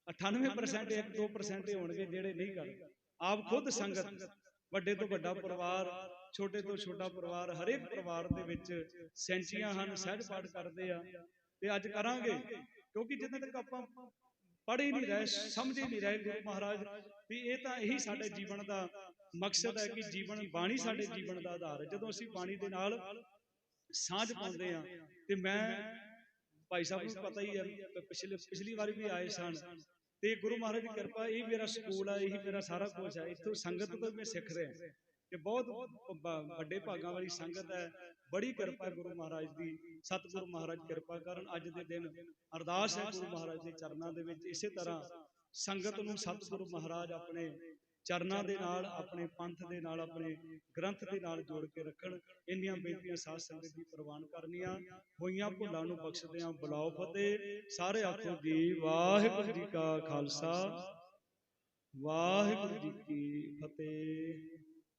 98% 1-2% ਹੀ ਹੋਣਗੇ ਜਿਹੜੇ ਨਹੀਂ ਕਰਦੇ ਆਪ ਖੁਦ ਸੰਗਤ ਵੱਡੇ ਤੋਂ ਵੱਡਾ ਪਰਿਵਾਰ ਛੋਟੇ ਤੋਂ ਛੋਟਾ ਪਰਿਵਾਰ ਹਰੇਕ ਪਰਿਵਾਰ ਦੇ ਵਿੱਚ ਸੈਂਚੀਆਂ ਹਨ ਸਹਿਜ ਪਾਠ ਕਰਦੇ ਆ। ਤੇ ਅੱਜ ਕਰਾਂਗੇ ਕਿਉਂਕਿ ਜਿੱਦਾਂ ਤੱਕ ਆਪਾਂ ਪੜ੍ਹ ਹੀ ਨਹੀਂ ਰਹੇ ਸਮਝ ਹੀ ਨਹੀਂ ਰਹੇ ਗੁਰੂ ਮਹਾਰਾਜ ਵੀ ਇਹ ਤਾਂ ਇਹੀ ਸਾਡੇ ਜੀਵਨ ਦਾ ਮਕਸਦ ਹੈ ਕਿ ਜੀਵਨ ਬਾਣੀ ਸਾਡੇ ਜੀਵਨ ਦਾ ਆਧਾਰ ਹੈ। ਜਦੋਂ ਅਸੀਂ ਬਾਣੀ ਦੇ ਨਾਲ ਸਾਂਝ ਪਾਉਂਦੇ ਆ ਤੇ ਮੈਂ ਭਾਈ ਸਾਹਿਬ ਨੂੰ ਪਤਾ ਹੀ ਹੈ ਪਿਛਲੇ, ਪਿਛਲੀ ਵਾਰੀ ਵੀ ਆਏ ਸਨ। ਤੇ ਗੁਰੂ ਮਹਾਰਾਜ ਦੀ ਕਿਰਪਾ, ਇਹ ਮੇਰਾ ਸਕੂਲ ਹੈ ਇਹੀ ਮੇਰਾ ਸਾਰਾ ਕੁਝ ਹੈ ਇੱਥੋਂ ਸੰਗਤ ਤੋਂ ਮੈਂ ਸਿੱਖ ਰਿਹਾ। ਤੇ ਬਹੁਤ ਬ- ਵੱਡੇ ਭਾਗਾਂ ਵਾਲੀ ਸੰਗਤ ਹੈ। ਬੜੀ ਕਿਰਪਾ ਗੁਰੂ ਮਹਾਰਾਜ ਦੀ। ਸਤਿਗੁਰੂ ਮਹਾਰਾਜ ਕਿਰਪਾ ਕਰਨ ਅੱਜ ਦੇ ਦਿਨ। ਅਰਦਾਸ ਹੈ ਗੁਰੂ ਮਹਾਰਾਜ ਦੇ ਚਰਨਾਂ ਦੇ ਵਿੱਚ। ਇਸੇ ਤਰ੍ਹਾਂ ਸੰਗਤ ਨੂੰ ਸਤਿਗੁਰੂ ਮਹਾਰਾਜ ਆਪਣੇ ਚਰਨਾਂ ਦੇ ਨਾਲ ਆਪਣੇ ਪੰਥ ਦੇ ਨਾਲ ਆਪਣੇ ਗ੍ਰੰਥ ਦੇ ਨਾਲ ਜੋੜ ਕੇ ਰੱਖਣ। ਇੰਨੀਆਂ ਬੇਨਤੀਆਂ ਸਾਧ ਸੰਗਤ ਦੀ ਪ੍ਰਵਾਨ ਕਰਨੀਆਂ। ਹੋਈਆਂ ਭੁੱਲਾਂ ਨੂੰ ਬਖਸ਼ਦਿਆਂ ਬੁਲਾਓ ਫਤਿਹ। ਸਾਰੇ ਆਖੋ ਜੀ ਵਾਹਿਗੁਰੂ ਜੀ ਕਾ ਖਾਲਸਾ। ਵਾਹਿਗੁਰੂ ਜੀ ਕੀ ਫਤਿਹ।